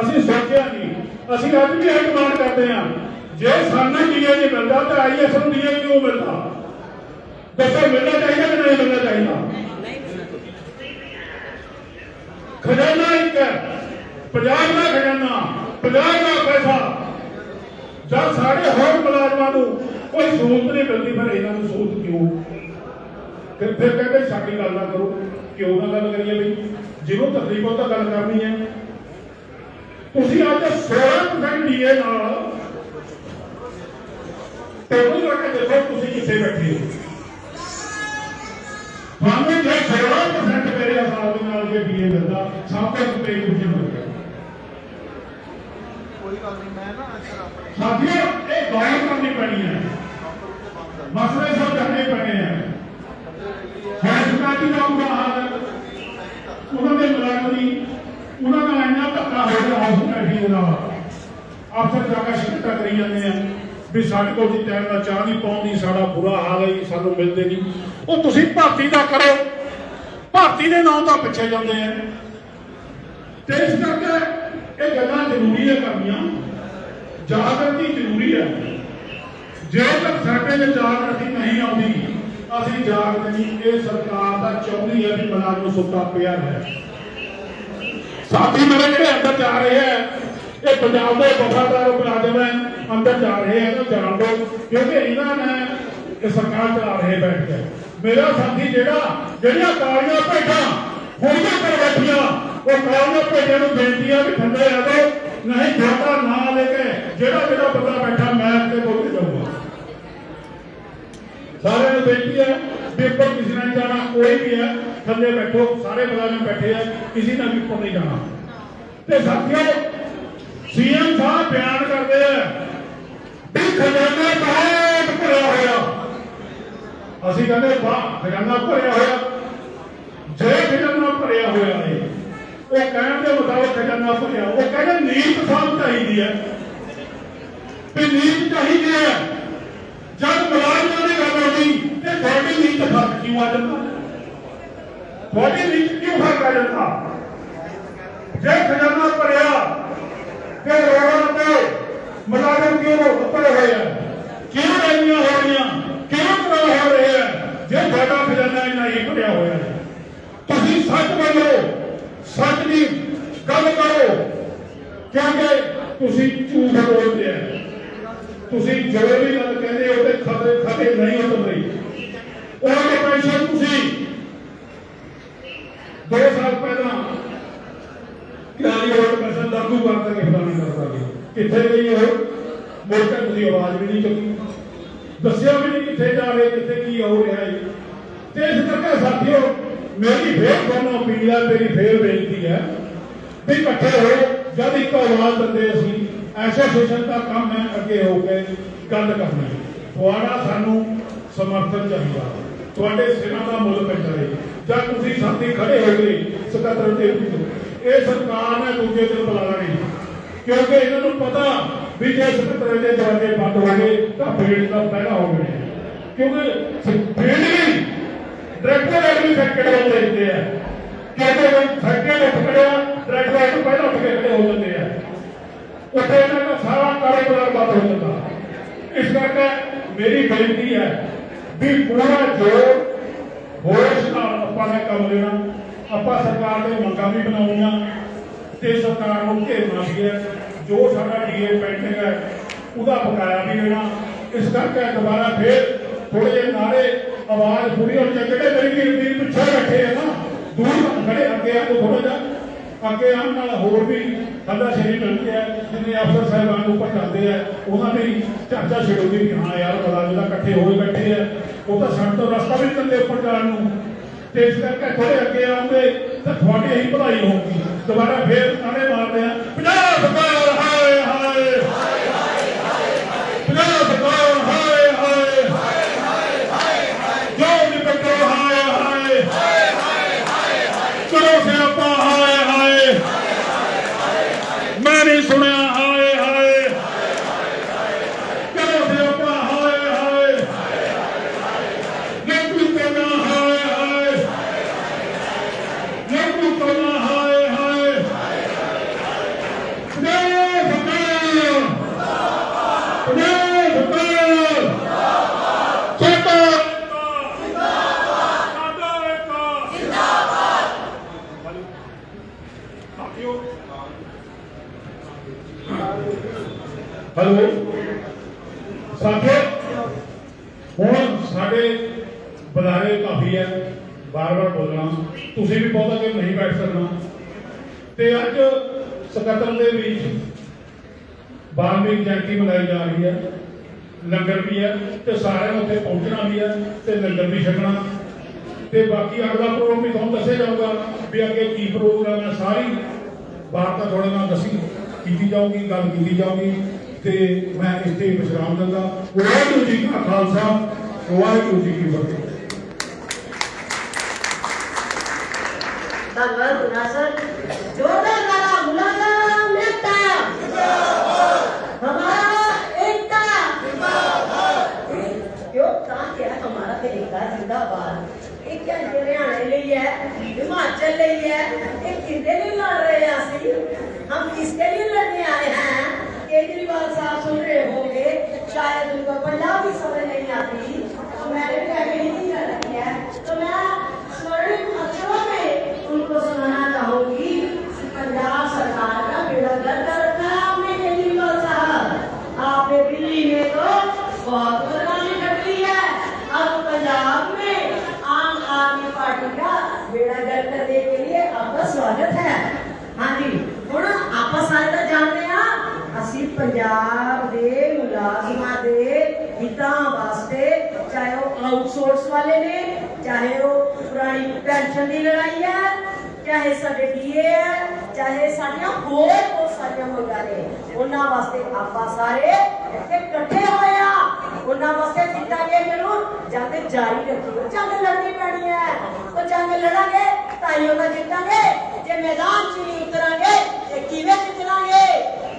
ਅਸੀਂ ਸੋਚਿਆ ਨਹੀਂ। ਅਸੀਂ ਅੱਜ ਵੀ ਇਹ ਡਿਮਾਂਡ ਕਰਦੇ ਹਾਂ। ਜੇ ਸਾਨੂੰ ਡੀਏ ਨਹੀਂ ਮਿਲਦਾ ਤਾਂ ਆਈਐਸ ਨੂੰ ਡੀਏ ਕਿਉਂ ਮਿਲਦਾ। ਦੱਸੋ ਮਿਲਣਾ ਚਾਹੀਦਾ ਕਿ ਨਹੀਂ ਮਿਲਣਾ ਚਾਹੀਦਾ? ਖਜ਼ਾਨਾ ਇੱਕ ਹੈ। ਪੰਜਾਬ ਦਾ ਖਜ਼ਾਨਾ ਪੰਜਾਬ ਦਾ ਪੈਸਾ। ਜਦ ਸਾਡੇ ਹੋਰ ਮੁਲਾਜ਼ਮਾਂ ਨੂੰ ਕੋਈ ਸਹੂਲਤ ਨਹੀਂ ਮਿਲਦੀ, ਫਿਰ ਇਹਨਾਂ ਨੂੰ ਸਹੂਲਤ ਕਿਉਂ? ਫਿਰ ਫਿਰ ਕਹਿੰਦੇ ਸਾਡੀ ਗੱਲ ਨਾ ਕਰੋ ਕਿਉਂ ਨਾ ਗੱਲ ਕਰੀਏ ਵੀ ਜਿਹਨੂੰ ਤਕਲੀਫ ਉਹ ਤਾਂ ਗੱਲ ਕਰਨੀ ਹੈ। ਤੁਸੀਂ ਅੱਜ 16% ਡੀਏ ਨਾਲ। ਟੇਬਲ ਰੱਖ ਕੇ ਦੇਖੋ ਤੁਸੀਂ ਕਿੱਥੇ ਬੈਠੇ ਹੋ। ਤੁਹਾਨੂੰ ਜੇ 16% ਮੇਰੇ ਹਿਸਾਬ ਦੇ ਨਾਲ ਜੇ ਡੀਏ ਮਿਲਦਾ ਸਭ ਤੋਂ ਉੱਤੇ ਕੁਝ ਹੋ ਗਿਆ ਕੋਈ ਗੱਲ ਨਹੀਂ ਮੈਂ ਨਾ ਇੱਧਰ ਆਪਣੇ ਸਾਥੀਓ ਇਹ ਗੌਰ ਕਰਨੀ ਪੈਣੀ ਹੈ। ਮਸਲੇ ਸਮਝਾਉਣੇ ਪੈਣੇ ਆ। ਫੈਸਲਾਤੀ ਦਾ ਬੁਰਾ ਹਾਲ ਹੈ ਉਹਨਾਂ ਦੇ ਮੁਲਾਜ਼ਮ ਦੀ ਉਹਨਾਂ ਨਾਲ ਇੰਨਾ ਧੱਕਾ ਹੋ ਗਿਆ, ਹਾਊਸ ਦੇ ਨਾਲ। ਅਫਸਰ ਜਾ ਕੇ ਸ਼ਿਕਾਇਤਾਂ ਕਰੀ ਜਾਂਦੇ ਆ ਵੀ ਸਾਡੇ ਕੋਲ ਜੀ ਟਾਈਮ ਨਾਲ ਚਾਹ ਨਹੀਂ ਪਾਉਂਦੀ ਸਾਡਾ ਬੁਰਾ ਹਾਲ ਹੈ ਸਾਨੂੰ ਮਿਲਦੇ ਨਹੀਂ। ਉਹ ਤੁਸੀਂ ਭਰਤੀ ਦਾ ਕਰੋ ਭਰਤੀ ਦੇ ਨਾਂ ਤਾਂ ਪਿੱਛੇ ਜਾਂਦੇ ਆ। ਤੇ ਇਸ ਕਰਕੇ ਇਹ ਗੱਲਾਂ ਜ਼ਰੂਰੀ ਹੈ ਕਰਨੀਆਂ। ਜਾਗਰਤੀ ਜ਼ਰੂਰੀ ਹੈ। ਜੇ ਤੱਕ ਸਾਡੇ ਵਿੱਚ ਜਾਗਰਤੀ ਨਹੀਂ ਆਉਂਦੀ, ਅਸੀਂ ਜਾਗਰਤੀ ਇਹ ਸਰਕਾਰ ਦਾ ਚਾਹੁੰਦੀ ਹੈ ਵੀ ਮੁਲਾਜ਼ਮ ਸੁੱਤਾ ਪਿਆ ਹੈ ਸਾਥੀ ਮੇਰੇ ਜਿਹੜੇ ਅੰਦਰ ਜਾ ਰਹੇ ਹੈ ਇਹ ਪੰਜਾਬ ਦੇ ਵਫਾਦਾਰ ਮੁਲਾਜ਼ਮ ਹੈ, ਅੰਦਰ ਜਾ ਰਹੇ ਹੈ ਤਾਂ ਜਾਣ ਦਿਓ। ਕਿਉਂਕਿ ਇਹਨਾਂ ਨੇ ਇਹ ਸਰਕਾਰ ਚਲਾ ਰਹੇ ਬੈਠ ਕੇ। ਮੇਰਾ ਸਾਥੀ ਜਿਹੜਾ, ਜਿਹੜੀਆਂ ਕਾਲੀਆਂ ਭੇਡਾਂ ਹੋਈਆਂ ਕਰ ਬੈਠੀਆਂ, ਉਹ ਕਾਲੀਆਂ ਭੇਡਾਂ ਨੂੰ ਬੇਨਤੀ ਹੈ ਵੀ ਥੱਲੇ ਆ ਜਾਓ, ਨਹੀਂ ਤੁਹਾਡਾ ਨਾਂ ਲੈ ਕੇ ਜਿਹੜਾ ਮੇਰਾ ਬੰਦਾ ਬੈਠਾ, ਮੈਂ ਤੇ ਬੋਲ ਜਾਊਗਾ। ਸਾਰਿਆਂ ਨੂੰ ਬੇਨਤੀ ਹੈ ਪੇਪਰ ਕਿਸੇ ਨਾਲ ਜਾਣਾ, ਕੋਈ ਵੀ ਹੈ, ਥੱਲੇ ਬੈਠੋ, ਸਾਰੇ ਮੁਲਾਜ਼ਮ ਬੈਠੇ ਆ, ਕਿਸੇ ਨੇ ਵੀ ਉੱਪਰ ਨਹੀਂ ਜਾਣਾ। ਤੇ ਸਾਥੀਓ, ਸੀਐਮ ਸਾਹਿਬ ਬਿਆਨ ਕਰਦੇ ਆ ਵੀ ਖਜ਼ਾਨਾ ਬਹੁਤ ਭਰਿਆ ਹੋਇਆ। ਅਸੀਂ ਕਹਿੰਦੇ, ਵਾਹ, ਖਜ਼ਾਨਾ ਭਰਿਆ ਹੋਇਆ। ਜੇ ਖਜ਼ਾਨਾ ਭਰਿਆ ਹੋਇਆ ਹੈ ਉਹ ਕਹਿਣ ਦੇ ਮੁਤਾਬਕ ਖਜ਼ਾਨਾ ਭਰਿਆ, ਉਹ ਕਹਿੰਦੇ ਨੀਤ ਸਾਹਿਬ ਚਾਹੀਦੀ ਹੈ। ਵੀ ਨੀਤ ਚਾਹੀਦੀ ਹੈ। ਜਦ ਮੁਲਾਜ਼ਮਾਂ ਦੀ ਗੱਲ ਤੇ ਤੁਹਾਡੀ ਨੀਤ ਫ਼ਰਕ ਕਿਉਂ ਆ ਜਾਂਦਾ? ਤੁਹਾਡੀ ਨੀਤ ਕਿਉਂ ਫ਼ਰਕ ਆ ਜਾਂਦਾ? ਜੇ ਖਜ਼ਾਨਾ ਭਰਿਆ ਤੇ ਰੋੜਾਂ ਤੇ ਮੁਲਾਜ਼ਮ ਕਿਉਂ ਉੱਪਰ ਹੋਏ ਆ? ਕਿਉਂ ਰੈਲੀਆਂ ਹੋ ਰਹੀਆਂ? ਕਿਉਂ ਕਰਾਹ ਹੋ ਰਹੇ ਆ? ਜੇ ਤੁਹਾਡਾ ਖਜ਼ਾਨਾ ਇਹਨਾਂ ਹੀ ਭਰਿਆ ਹੋਇਆ ਤੁਸੀਂ ਸੱਚ ਬੋਲੋ, ਸੱਚ ਦੀ ਗੱਲ ਕਰੋ। ਕਿਉਂਕਿ ਤੁਸੀਂ ਝੂਠ ਬੋਲਦੇ ਆ ਤੁਸੀਂ ਜੋ ਵੀ ਗੱਲ ਕਹਿੰਦੇ ਹੋ ਤੇ ਖਬਰੇ ਖਬਰੇ ਨਹੀਂ ਹੋ ਰਹੀ ਉਹਨਾਂ ਦੇ ਪੈਸੇ ਤੁਸੀਂ ਦੋ ਸਾਲ ਪਹਿਲਾਂ ਕਿਆਰੀ ਰੋਡ ਪੈਸੇ ਲਾਗੂ ਕਰ ਕੇ ਖਿਲਾ ਨਹੀਂ ਕਰ ਸਕਦੇ ਕਿੱਥੇ ਗਈ ਉਹ ਮੁੜ ਆਵਾਜ਼ ਵੀ ਨਹੀਂ ਚੁੱਕੀ। ਦੱਸਿਆ ਵੀ ਨਹੀਂ ਕਿੱਥੇ ਜਾ ਰਹੇ, ਕਿੱਥੇ ਕੀ ਹੋ ਰਿਹਾ ਹੈ ਤੇ ਇਸ ਕਰਕੇ ਸਾਥੀਓ, ਮੇਰੀ ਫੇਰ ਤੁਹਾਨੂੰ ਅਪੀਲ ਹੈ, ਮੇਰੀ ਫੇਰ ਬੇਨਤੀ ਹੈ ਵੀ ਇਕੱਠੇ ਹੋ, ਜਦ ਇੱਕ ਆਵਾਜ਼ ਦਿੰਦੇ ਅਸੀਂ, ਐਸੋਸੀਏਸ਼ਨ ਦਾ ਕੰਮ ਹੈ, ਅੱਗੇ ਹੋ ਕੇ ਗੱਲ ਕਰਨੀ ਤੁਹਾਡਾ ਸਾਨੂੰ ਸਮਰਥਨ ਚਾਹੀਦਾ। ਤੁਹਾਡੇ ਸਿਰਾਂ ਦਾ ਮੁੱਲ ਪੈਂਦਾ ਹੈ ਜਦ ਤੁਸੀਂ ਸਾਥੀ ਖੜੇ ਹੋ ਗਏ ਸਕੱਤਰ ਦੇ ਇਹ ਸਰਕਾਰ ਨੇ ਦੂਜੇ ਦਿਨ ਬੁਲਾਣਾ ਨਹੀਂ। ਕਿਉਂਕਿ ਇਹਨਾਂ ਨੂੰ ਪਤਾ ਵੀ ਜੇ ਸਕੱਤਰ ਦੇ ਦਰਵਾਜ਼ੇ ਬੰਦ ਹੋ ਗਏ ਤਾਂ ਫੀਲਡ ਦਾ ਪਹਿਲਾ ਹੋ ਗਏ ਕਿਉਂਕਿ ਫੀਲਡ ਵੀ ਡਾਇਰੈਕਟਰ ਐਡਮਿਨਿਸਟ੍ਰੇਟਰ ਵੱਲ ਦੇਖਦੇ ਆ? ਕਿਉਂਕਿ ਉਹ ਫੈਕਟਰੀ ਉੱਠ ਖੜਿਆ ਡਾਇਰੈਕਟਰ ਤੋਂ ਪਹਿਲਾਂ ਉੱਠ ਕੇ ਖੜੇ ਹੋ ਜਾਂਦੇ ਆ। ਉੱਥੇ ਇਹਨਾਂ ਦਾ ਸਾਰਾ ਕਾਰੋਬਾਰ ਬੰਦ ਹੋ ਜਾਂਦਾ। ਇਸ ਕਰਕੇ ਮੇਰੀ ਬੇਨਤੀ ਹੈ ਵੀ ਪੂਰਾ ਜੋਰ, ਹੋਸ਼ ਨਾਲ ਆਪਾਂ ਨੇ ਕੰਮ ਲੈਣਾ। ਆਪਾਂ ਸਰਕਾਰ ਦੇ ਮੰਗਾਂ ਵੀ ਬਣਾਉਣੀਆਂ ਤੇ ਸਰਕਾਰ ਨੂੰ ਘੇਰਨਾ ਵੀ ਹੈ। ਜੋ ਸਾਡਾ ਡੀਏ ਪੈਂਟਿੰਗ ਹੈ, ਉਹਦਾ ਬਕਾਇਆ ਵੀ ਦੇਣਾ। ਇਸ ਕਰਕੇ ਦੁਬਾਰਾ ਫੇਰ ਥੋੜੇ ਜਿਹੇ ਨਾਰੇ ਆਵਾਜ਼ ਪੂਰੀ ਹੋ। ਜਾਏ ਜਿਹੜੇ ਮੇਰੀ ਵੀਰ ਵੀਰ ਪਿੱਛੇ ਬੈਠੇ ਆ ਨਾ, ਦੂਰ ਖੜੇ ਅੱਗੇ ਆ ਤੋਂ ਥੋੜਾ ਜਿਹਾ ਅੱਗੇ ਆਉਣ ਨਾਲ ਹੋਰ ਵੀ ਸਾਡਾ ਸ਼ਰੀਰ ਮਿਲਦੀ ਹੈ। ਜਿੰਨੇ ਅਫਸਰ ਸਾਹਿਬਾਨ ਉੱਪਰ ਜਾਂਦੇ ਆ, ਉਹਨਾਂ ਦੀ ਚਰਚਾ ਛਿੜੂਗੀ ਵੀ ਹਾਂ ਯਾਰ, ਬੜਾ ਜਿਹੜਾ ਇਕੱਠੇ ਹੋਏ ਬੈਠੇ ਆ, ਉਹ ਤਾਂ ਸਾਡੇ ਤੋਂ ਰਸਤਾ ਵੀ ਥੱਲੇ ਉੱਪਰ ਜਾਣ ਨੂੰ। ਤੇ ਇਸ ਕਰਕੇ ਥੋੜੇ ਅੱਗੇ ਆਉਂਗੇ ਤਾਂ ਤੁਹਾਡੀ ਹੀ ਭਲਾਈ ਹੋਊਗੀ। ਦੁਬਾਰਾ ਫੇਰ ਨਾਰੇ ਮਾਰਦੇ ਆ 50 ਹੈਲੋ। ਸਾਥੀਓ, ਹੁਣ ਸਾਡੇ ਬੁਲਾਰੇ ਕਾਫੀ ਹੈ। ਬਾਰ-ਬਾਰ ਬੋਲਣਾ ਤੁਸੀਂ ਵੀ ਬਹੁਤਾ ਕਿ ਨਹੀਂ ਬੈਠ ਸਕਣਾ ਤੇ ਅੱਜ ਸਕੱਤਰ ਦੇ ਵਿੱਚ ਬਾਰਵੀਂ ਜਯੰਤੀ ਮਨਾਈ ਜਾ ਰਹੀ ਹੈ। ਲੰਗਰ ਵੀ ਹੈ ਤੇ ਸਾਰਿਆਂ ਨੂੰ ਉੱਥੇ ਪਹੁੰਚਣਾ ਵੀ ਹੈ ਤੇ ਲੰਗਰ ਵੀ ਛਕਣਾ। ਤੇ ਬਾਕੀ ਅਗਲਾ ਪ੍ਰੋਗਰਾਮ ਵੀ ਤੁਹਾਨੂੰ ਦੱਸਿਆ ਜਾਊਗਾ ਵੀ ਅੱਗੇ ਕੀ ਪ੍ਰੋਗਰਾਮ ਹੈ, ਸਾਰੀ ਵਾਰਤਾ ਤੁਹਾਡੇ ਨਾਲ ਦੱਸੀ ਕੀਤੀ ਜਾਊਗੀ, ਗੱਲ ਕੀਤੀ ਜਾਊਗੀ ਤੇ ਮੈਂ ਇੱਥੇ ਹੀ ਵਿਸ਼ਰਾਮ ਦਿੰਦਾ। ਵਾਹਿਗੁਰੂ ਜੀ ਕਾ ਖਾਲਸਾ, ਵਾਹਿਗੁਰੂ ਜੀ ਕੀ ਫਤਿਹ। ਧੰਨਵਾਦ ਗੁਨਾਸਰ ਜੋਰਦਾਰ हिमाचल ले लिया ये किसके लिए लड़ रहे हैं असली हम किसके लिए लड़ने आए हैं केजरीवाल साहब सुन रहे होंगे शायद उनको पंजाब भी समझ नहीं आती तो मैंने भी कहा ਪੰਜਾਬ ਦੇ ਮੁਲਾਜ਼ਮਾਂ ਦੇ ਹਿੱਤਾਂ ਵਾਸਤੇ, ਚਾਹੇ ਉਹ ਆਊਟਸੋਰਸ ਵਾਲੇ ਨੇ, ਚਾਹੇ ਉਹ ਪੁਰਾਣੀ ਪੈਨਸ਼ਨ ਦੀ ਲੜਾਈ ਹੈ, ਚਾਹੇ ਸਾਡੇ ਡੀਏ ਹੈ, ਚਾਹੇ ਸਾਡੀਆਂ ਹੋਰ ਬਹੁਤ ਸਾਰੀਆਂ ਮੰਗਾਂ ਨੇ, ਉਹਨਾਂ ਵਾਸਤੇ ਆਪਾਂ ਸਾਰੇ ਇੱਥੇ ਇਕੱਠੇ ਹੋਏ ਆ। ਉਹਨਾਂ ਵਾਸਤੇ ਜਿੱਤਾਂਗੇ ਜ਼ਰੂਰ, ਜੰਗ ਜਾਰੀ ਰੱਖੀਓ, ਜੰਗ ਲੜਨੀ ਪੈਣੀ ਹੈ। ਉਹ ਜੰਗ ਲੜਾਂਗੇ, ਤਾਂ ਹੀ ਉਹਨਾਂ ਜਿੱਤਾਂਗੇ, ਜੇ ਮੈਦਾਨ 'ਚ ਨਹੀਂ ਉਤਰਾਂਗੇ, ਤੇ ਕਿਵੇਂ ਜਿੱਤਾਂਗੇ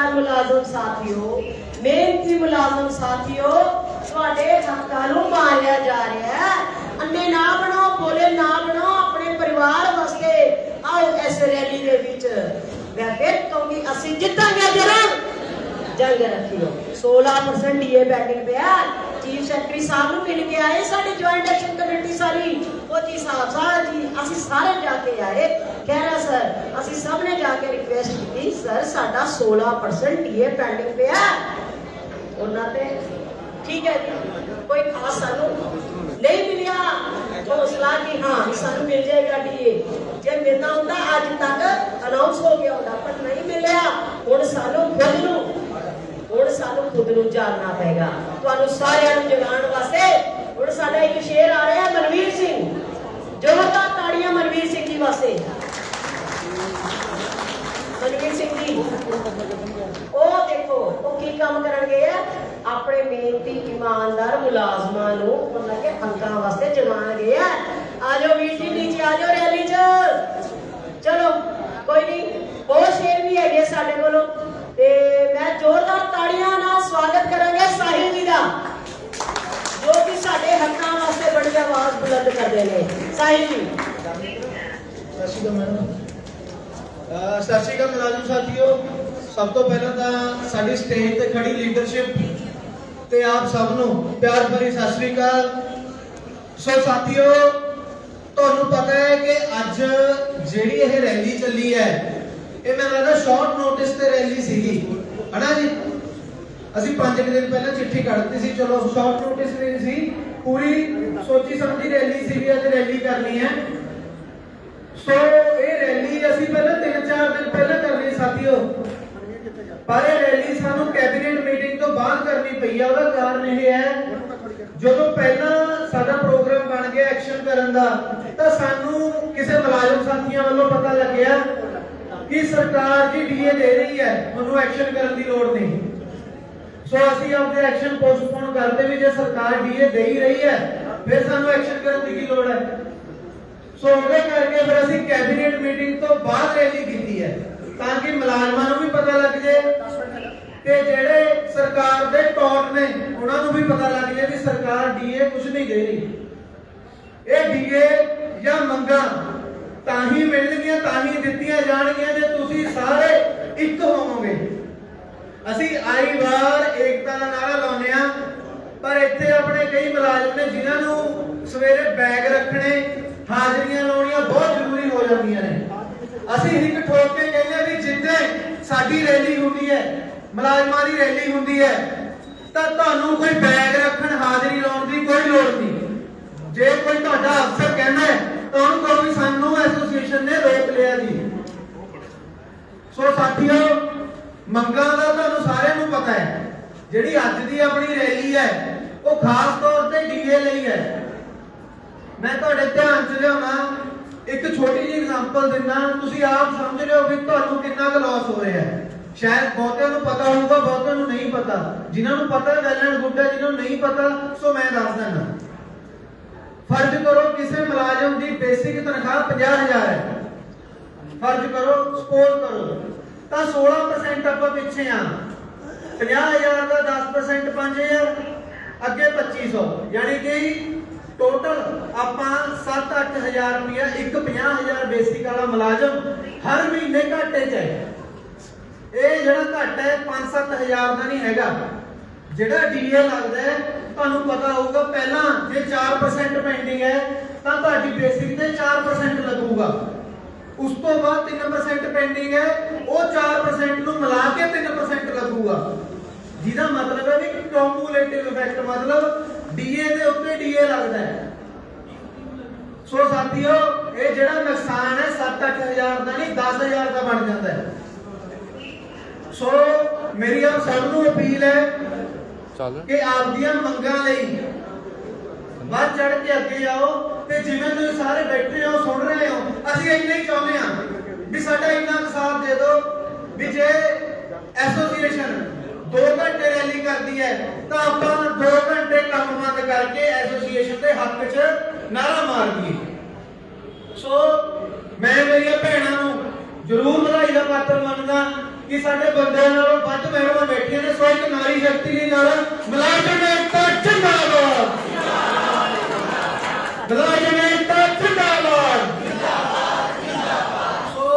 ਹੱਕਦਾਰ ਮੁਲਾਜ਼ਮ ਸਾਥੀਓ, ਮਿਹਨਤੀ ਮੁਲਾਜ਼ਮ ਸਾਥੀਓ, ਤੁਹਾਡੇ ਹੱਕਾਂ ਨੂੰ ਮਾਰਿਆ ਜਾ ਰਿਹਾ ਹੈ। ਅੰਨੇ ਨਾ ਬਣੋ ਭੋਲੇ ਨਾ ਬਣੋ ਆਪਣੇ ਪਰਿਵਾਰ ਵਾਸਤੇ। ਆਓ ਇਸ ਰੈਲੀ ਦੇ ਵਿੱਚ ਮੈਂ ਫਿਰ ਕਹੂੰਗੀ, ਅਸੀਂ ਜਿੱਤਾਂਗੇ ਜਰਾਂ ਜੰਗ ਰੱਖਿਓ। 16% ਡੀਏ ਬੈਟਿੰਗ ਪਿਆ। ਚੀਫ ਸੈਕਟਰੀ ਸਾਹਿਬ ਨੂੰ ਮਿਲ ਕੇ ਆਏ, ਸਾਡੇ ਜੁਆਇੰਟ ਐਕਸ਼ਨ ਕਮੇਟੀ ਸਾਰੀ। ਕੋਚੀ ਸਾਹਿਬ ਸਾਹਿਬ ਜੀ, ਅਸੀਂ ਸਾਰੇ ਜਾ ਕੇ ਆਏ। ਕਹਿ ਰਿਹਾ, ਸਰ, ਅਸੀਂ ਸਭ ਨੇ ਜਾ ਕੇ ਰਿਕੁਐਸਟ ਕੀਤੀ, ਸਰ, ਸਾਡਾ 16% ਡੀਏ ਪੈਂਡਿੰਗ ਪਿਆ ਉਹਨਾਂ ਤੇ ਠੀਕ ਹੈ ਜੀ, ਕੋਈ ਖਾਸ ਸਾਨੂੰ ਨਹੀਂ ਮਿਲਿਆ। ਹੌਸਲਾ ਕਿ ਹਾਂ ਸਾਨੂੰ ਮਿਲ ਜਾਏਗਾ ਡੀਏ ਜੇ ਮਿਲਣਾ ਹੁੰਦਾ, ਅੱਜ ਤੱਕ ਅਨਾਉਂਸ ਹੋ ਗਿਆ ਹੁੰਦਾ, ਪਰ ਨਹੀਂ ਮਿਲਿਆ। ਹੁਣ ਸਾਨੂੰ ਖੁਦ ਨੂੰ, ਹੁਣ ਸਾਨੂੰ ਖੁਦ ਨੂੰ ਜਾਣਨਾ ਪਏਗਾ। ਤੁਹਾਨੂੰ ਸਾਰਿਆਂ ਨੂੰ ਜਗਾਉਣ ਵਾਸਤੇ ਹੁਣ ਸਾਡਾ ਇੱਕ ਸ਼ੇਰ ਆ ਰਿਹਾ ਮਨਵੀਰ ਸਿੰਘ। ਜ਼ੋਰਦਾਰ ਤਾੜੀਆਂ ਮਨਵੀਰ ਸਿੰਘ ਜੀ ਵਾਸਤੇ। ਮਨਵੀਰ ਸਿੰਘ ਜੀ, ਉਹ ਦੇਖੋ, ਉਹ ਕੀ ਕੰਮ ਕਰਨਗੇ? ਆ ਆਪਣੇ ਮਿਹਨਤੀ ਇਮਾਨਦਾਰ ਮੁਲਾਜ਼ਮਾਂ ਨੂੰ ਉਹਨਾਂ ਦੇ ਹੱਕਾਂ ਵਾਸਤੇ ਜਗਾਉਣਗੇ ਆ ਆ ਵੀਰ ਜੀ, ਨੀਚੇ ਆ ਰੈਲੀ 'ਚ। ਚਲੋ, ਕੋਈ ਨਹੀਂ, ਬਹੁਤ ਸ਼ੇਰ ਵੀ ਹੈਗੇ ਸਾਡੇ ਕੋਲੋਂ। ਤੇ ਮੈਂ ਜ਼ੋਰਦਾਰ ਤਾੜੀਆਂ ਨਾਲ ਸਵਾਗਤ ਕਰਾਂਗੇ ਸਾਹਿਲ ਜੀ ਦਾ, ਜੋ ਕਿ ਸਾਡੇ ਹੱਕਾਂ ਵਾਸਤੇ ਬੜੀ ਆਵਾਜ਼ ਬੁਲੰਦ ਕਰਦੇ ਨੇ। ਸਤਿ ਸ਼੍ਰੀ ਅਕਾਲ ਮੈਡਮ ਅਹ ਸਤਿ ਸ਼੍ਰੀ ਅਕਾਲ ਮੁਲਾਜ਼ਮ ਸਾਥੀਓ। ਸਭ ਤੋਂ ਪਹਿਲਾਂ ਤਾਂ ਸਾਡੀ ਸਟੇਜ ਤੇ ਖੜੀ ਲੀਡਰਸ਼ਿਪ ਤੇ ਆਪ ਸਭ ਨੂੰ ਪਿਆਰ ਭਰੀ ਸਤਿ ਸ਼੍ਰੀ ਅਕਾਲ। ਸੋ ਸਾਥੀਓ, ਤੁਹਾਨੂੰ ਪਤਾ ਹੈ ਕਿ ਅੱਜ ਜਿਹੜੀ ਇਹ ਰੈਲੀ ਚੱਲੀ ਹੈ, ਇਹ ਮੈਨੂੰ ਲੱਗਦਾ ਸ਼ਾਰਟ ਨੋਟਿਸ ਤੇ ਰੈਲੀ ਸੀਗੀ। ਹਨਾ ਜੀ? ਅਸੀਂ 5 ਦਿਨ ਪਹਿਲਾਂ ਚਿੱਠੀ ਕੱਢਤੀ ਸੀ, ਚਲੋ ਸ਼ਾਰਟ ਨੋਟਿਸ ਨਹੀਂ ਸੀ। ਪੂਰੀ ਸੋਚੀ ਸਮਝੀ ਰੈਲੀ ਸੀ ਵੀ ਅੱਜ ਰੈਲੀ ਕਰਨੀ ਹੈ। ਸੋ ਇਹ ਰੈਲੀ ਅਸੀਂ ਪਹਿਲਾਂ 3-4 ਦਿਨ ਪਹਿਲਾਂ ਕਰਨੀ ਸਾਥੀਓ। ਪਰ ਇਹ ਰੈਲੀ ਸਾਨੂੰ ਕੈਬਨਿਟ ਮੀਟਿੰਗ ਤੋਂ ਬਾਅਦ ਕਰਨੀ ਪਈ ਆ, ਉਹਦਾ ਕਾਰਨ ਇਹ ਹੈ, ਜਦੋਂ ਪਹਿਲਾਂ ਸਾਡਾ ਪ੍ਰੋਗਰਾਮ ਬਣ ਗਿਆ ਐਕਸ਼ਨ ਕਰਨ ਦਾ, ਤਾਂ ਸਾਨੂੰ ਕਿਸੇ ਮੁਲਾਜ਼ਮ ਸਾਥੀਆਂ ਵੱਲੋਂ ਪਤਾ ਲੱਗਿਆ ਕਿ ਸਰਕਾਰ ਜੀ ਡੀਏ ਦੇ ਰਹੀ ਹੈ, ਉਹਨੂੰ ਐਕਸ਼ਨ ਕਰਨ ਦੀ ਲੋੜ ਨਹੀਂ। ਸੋ ਅਸੀਂ ਆਪਣੇ ਐਕਸ਼ਨ ਪੋਸਟਪੋਨ ਕਰਦੇ ਵੀ ਜੇ ਸਰਕਾਰ ਡੀਏ ਦੇ ਹੀ ਰਹੀ ਹੈ, ਫਿਰ ਸਾਨੂੰ ਐਕਸ਼ਨ ਕਰਨ ਦੀ ਕੀ ਲੋੜ ਹੈ? ਸੋ ਉਹਦੇ ਕਰਕੇ ਫਿਰ ਅਸੀਂ ਕੈਬਨਿਟ ਮੀਟਿੰਗ ਤੋਂ ਬਾਅਦ ਰੈਲੀ ਕੀਤੀ ਹੈ, ਤਾਂ ਕਿ ਮੁਲਾਜ਼ਮਾਂ ਨੂੰ ਵੀ ਪਤਾ ਲੱਗ ਜਾਏ ਤੇ ਜਿਹੜੇ ਸਰਕਾਰ ਦੇ ਟੌਪ ਨੇ, ਉਹਨਾਂ ਨੂੰ ਵੀ ਪਤਾ ਲੱਗ ਜਾਏ ਵੀ ਸਰਕਾਰ ਡੀਏ ਕੁਝ ਨਹੀਂ ਦੇ ਰਹੀ। ਇਹ ਡੀਏ ਜਾਂ ਮੰਗਾਂ ਤਾਂ ਹੀ ਮਿਲਣਗੀਆਂ, ਤਾਂ ਹੀ ਦਿੱਤੀਆਂ ਜਾਣਗੀਆਂ ਜੇ ਤੁਸੀਂ ਸਾਰੇ ਇੱਕ ਹੋਵੋਗੇ। ਅਸੀਂ ਆਈ ਵਾਰ ਏਕਤਾ ਦਾ ਨਾਰਾ ਲਾਉਂਦੇ ਆ ਪਰ ਇੱਥੇ ਆਪਣੇ ਕਈ ਮੁਲਾਜ਼ਮ ਨੇ ਜਿਨ੍ਹਾਂ ਨੂੰ ਸਵੇਰੇ ਬੈਗ ਰੱਖਣੇ, ਹਾਜ਼ਰੀਆਂ ਲਾਉਣੀਆਂ ਬਹੁਤ ਜ਼ਰੂਰੀ ਹੋ ਜਾਂਦੀਆਂ ਨੇ। ਅਸੀਂ ਇੱਕ ਠੋਕ ਕੇ ਕਹਿੰਦੇ ਆ ਵੀ ਜਿੱਦੇ ਸਾਡੀ ਰੈਲੀ ਹੁੰਦੀ ਹੈ, ਮੁਲਾਜ਼ਮਾਂ ਦੀ ਰੈਲੀ ਹੁੰਦੀ ਹੈ, ਤਾਂ ਤੁਹਾਨੂੰ ਕੋਈ ਬੈਗ ਰੱਖਣ, ਹਾਜ਼ਰੀ ਲਾਉਣ ਦੀ ਕੋਈ ਲੋੜ ਨਹੀਂ। ਜੇ ਕੋਈ ਤੁਹਾਡਾ ਅਫਸਰ ਕਹਿੰਦਾ ਹੈ, ਤਾਂ ਉਹਨੂੰ ਕਹੋ ਵੀ ਸਾਨੂੰ ਐਸੋਸੀਏਸ਼ਨ ਨੇ ਰੋਕ ਲਿਆ ਜੀ। ਸੋ ਸਾਥੀਓ ਮੰਗਾਂ ਦਾ ਤੁਹਾਨੂੰ ਸਾਰਿਆਂ ਨੂੰ ਪਤਾ ਹੈ। ਜਿਹੜੀ ਅੱਜ ਦੀ ਆਪਣੀ ਰੈਲੀ ਹੈ, ਉਹ ਖਾਸ ਤੌਰ ਤੇ ਡੀਏ ਲਈ ਹੈ। ਮੈਂ ਤੁਹਾਡੇ ਧਿਆਨ 'ਚ ਲਿਆਉਣਾ, ਇੱਕ ਛੋਟੀ ਜਿਹੀ ਐਗਜ਼ਾਮਪਲ ਦਿੰਦਾ, ਤੁਸੀਂ ਆਪ ਸਮਝ ਲਿਓ ਵੀ ਤੁਹਾਨੂੰ ਕਿੰਨਾ ਕੁ ਲਾਸ ਹੋ ਰਿਹਾ ਹੈ। ਸ਼ਾਇਦ ਬਹੁਤਿਆਂ ਨੂੰ ਪਤਾ ਹੋਊਗਾ, ਬਹੁਤਿਆਂ ਨੂੰ ਨਹੀਂ ਪਤਾ। ਜਿਨ੍ਹਾਂ ਨੂੰ ਪਤਾ ਹੈ ਵੈਲ ਐਂਡ ਗੁੱਡ ਹੈ, ਜਿਨ੍ਹਾਂ ਨੂੰ ਨਹੀਂ ਪਤਾ, ਸੋ ਮੈਂ ਦੱਸ ਦਿੰਦਾ। ਫਰਜ਼ ਕਰੋ ਕਿਸੇ ਮੁਲਾਜ਼ਮ ਦੀ ਬੇਸਿਕ ਤਨਖਾਹ 50000 ਹੈ। ਫਰਜ਼ ਕਰੋ ਸਪੋਜ਼ ਕਰੋ। ਤਾਂ 16% ਆਪਾਂ ਪਿੱਛੇ ਆ। 50000 ਦਾ 10% 5000 ਅੱਗੇ 2500 ਯਾਨੀ ਕਿ ਟੋਟਲ ਆਪਾਂ 7-8000 ਰੁਪਇਆ ਇੱਕ 50000 ਬੇਸਿਕ ਵਾਲਾ ਮੁਲਾਜ਼ਮ ਹਰ ਮਹੀਨੇ ਘਾਟੇ 'ਚ ਹੈ। ਇਹ ਜਿਹੜਾ ਘਾਟਾ ਹੈ 5-7000 ਦਾ ਨਹੀਂ ਹੈਗਾ। ਜਿਹੜਾ ਡੀਏ ਲੱਗਦਾ ਹੈ, ਤੁਹਾਨੂੰ ਪਤਾ ਹੋਊਗਾ, ਪਹਿਲਾਂ ਜੇ 4% ਪੈਂਡਿੰਗ ਹੈ, ਤਾਂ ਤੁਹਾਡੀ ਬੇਸਿਕ ਤੇ 4% ਲੱਗੂਗਾ। ਉਸ ਤੋਂ ਬਾਅਦ 3% ਪੈਂਡਿੰਗ ਹੈ ਉਹ 4% ਨੂੰ ਮਿਲਾ ਕੇ 3% ਲੱਗੂਗਾ। ਜਿਹਦਾ ਮਤਲਬ ਹੈ ਵੀ ਕੂਮੂਲੇਟਿਵ ਇਫੈਕਟ ਮਤਲਬ ਡੀਏ ਦੇ ਉੱਤੇ ਡੀਏ ਲੱਗਦਾ ਹੈ। ਸੋ ਸਾਥੀਓ ਇਹ ਜਿਹੜਾ ਨੁਕਸਾਨ ਹੈ 7-8000 ਦਾ ਨਹੀਂ 10000 ਦਾ ਬਣ ਜਾਂਦਾ ਹੈ। ਸੋ ਮੇਰੀ ਆਪ ਸਭ ਨੂੰ ਅਪੀਲ ਹੈ ਚੱਲ। ਕਿ ਆਪਦੀਆਂ ਮੰਗਾਂ ਲਈ ਵੱਧ ਚੜ ਕੇ ਅੱਗੇ ਆਓ। ਤੇ ਜਿਵੇਂ ਤੁਸੀਂ ਸਾਰੇ ਬੈਠੇ ਹੋ, ਸੁਣ ਰਹੇ ਹੋ, ਅਸੀਂ ਇੰਨਾ ਹੀ ਚਾਹੁੰਦੇ ਹਾਂ ਵੀ ਸਾਡਾ ਇੰਨਾ ਸਾਥ ਦੇ ਦਿਓ ਵੀ ਜੇ ਐਸੋਸੀਏਸ਼ਨ 2 ਘੰਟੇ ਰੈਲੀ ਕਰਦੀ ਹੈ, ਤਾਂ ਆਪਾਂ 2 ਘੰਟੇ ਕੰਮ ਬੰਦ ਕਰਕੇ ਐਸੋਸੀਏਸ਼ਨ ਦੇ ਹੱਕ 'ਚ ਨਾਰਾ ਮਾਰ ਦਈਏ। ਸੋ ਮੈਂ ਮੇਰੀਆਂ ਭੈਣਾਂ ਨੂੰ ਜ਼ਰੂਰ ਵਧਾਈ ਦਾ ਪਾਤਰ ਮੰਨਦਾ ਕਿ ਸਾਡੇ ਬੰਦਿਆਂ ਨਾਲੋਂ ਵੱਧ ਮਹਿਲਾਵਾਂ ਬੈਠੀਆਂ ਨੇ, ਸੋ ਇੱਕ ਨਾਰੀ ਸ਼ਕਤੀ ਦੇ ਨਾਲ ਮੁਲਾਜ਼ਮ ਏਕਤਾ ਜਿੰਦਾਬਾਦ। ਬਲਾਈ ਜਨਤਾ ਜਿੰਦਾਬਾਦ ਸੋ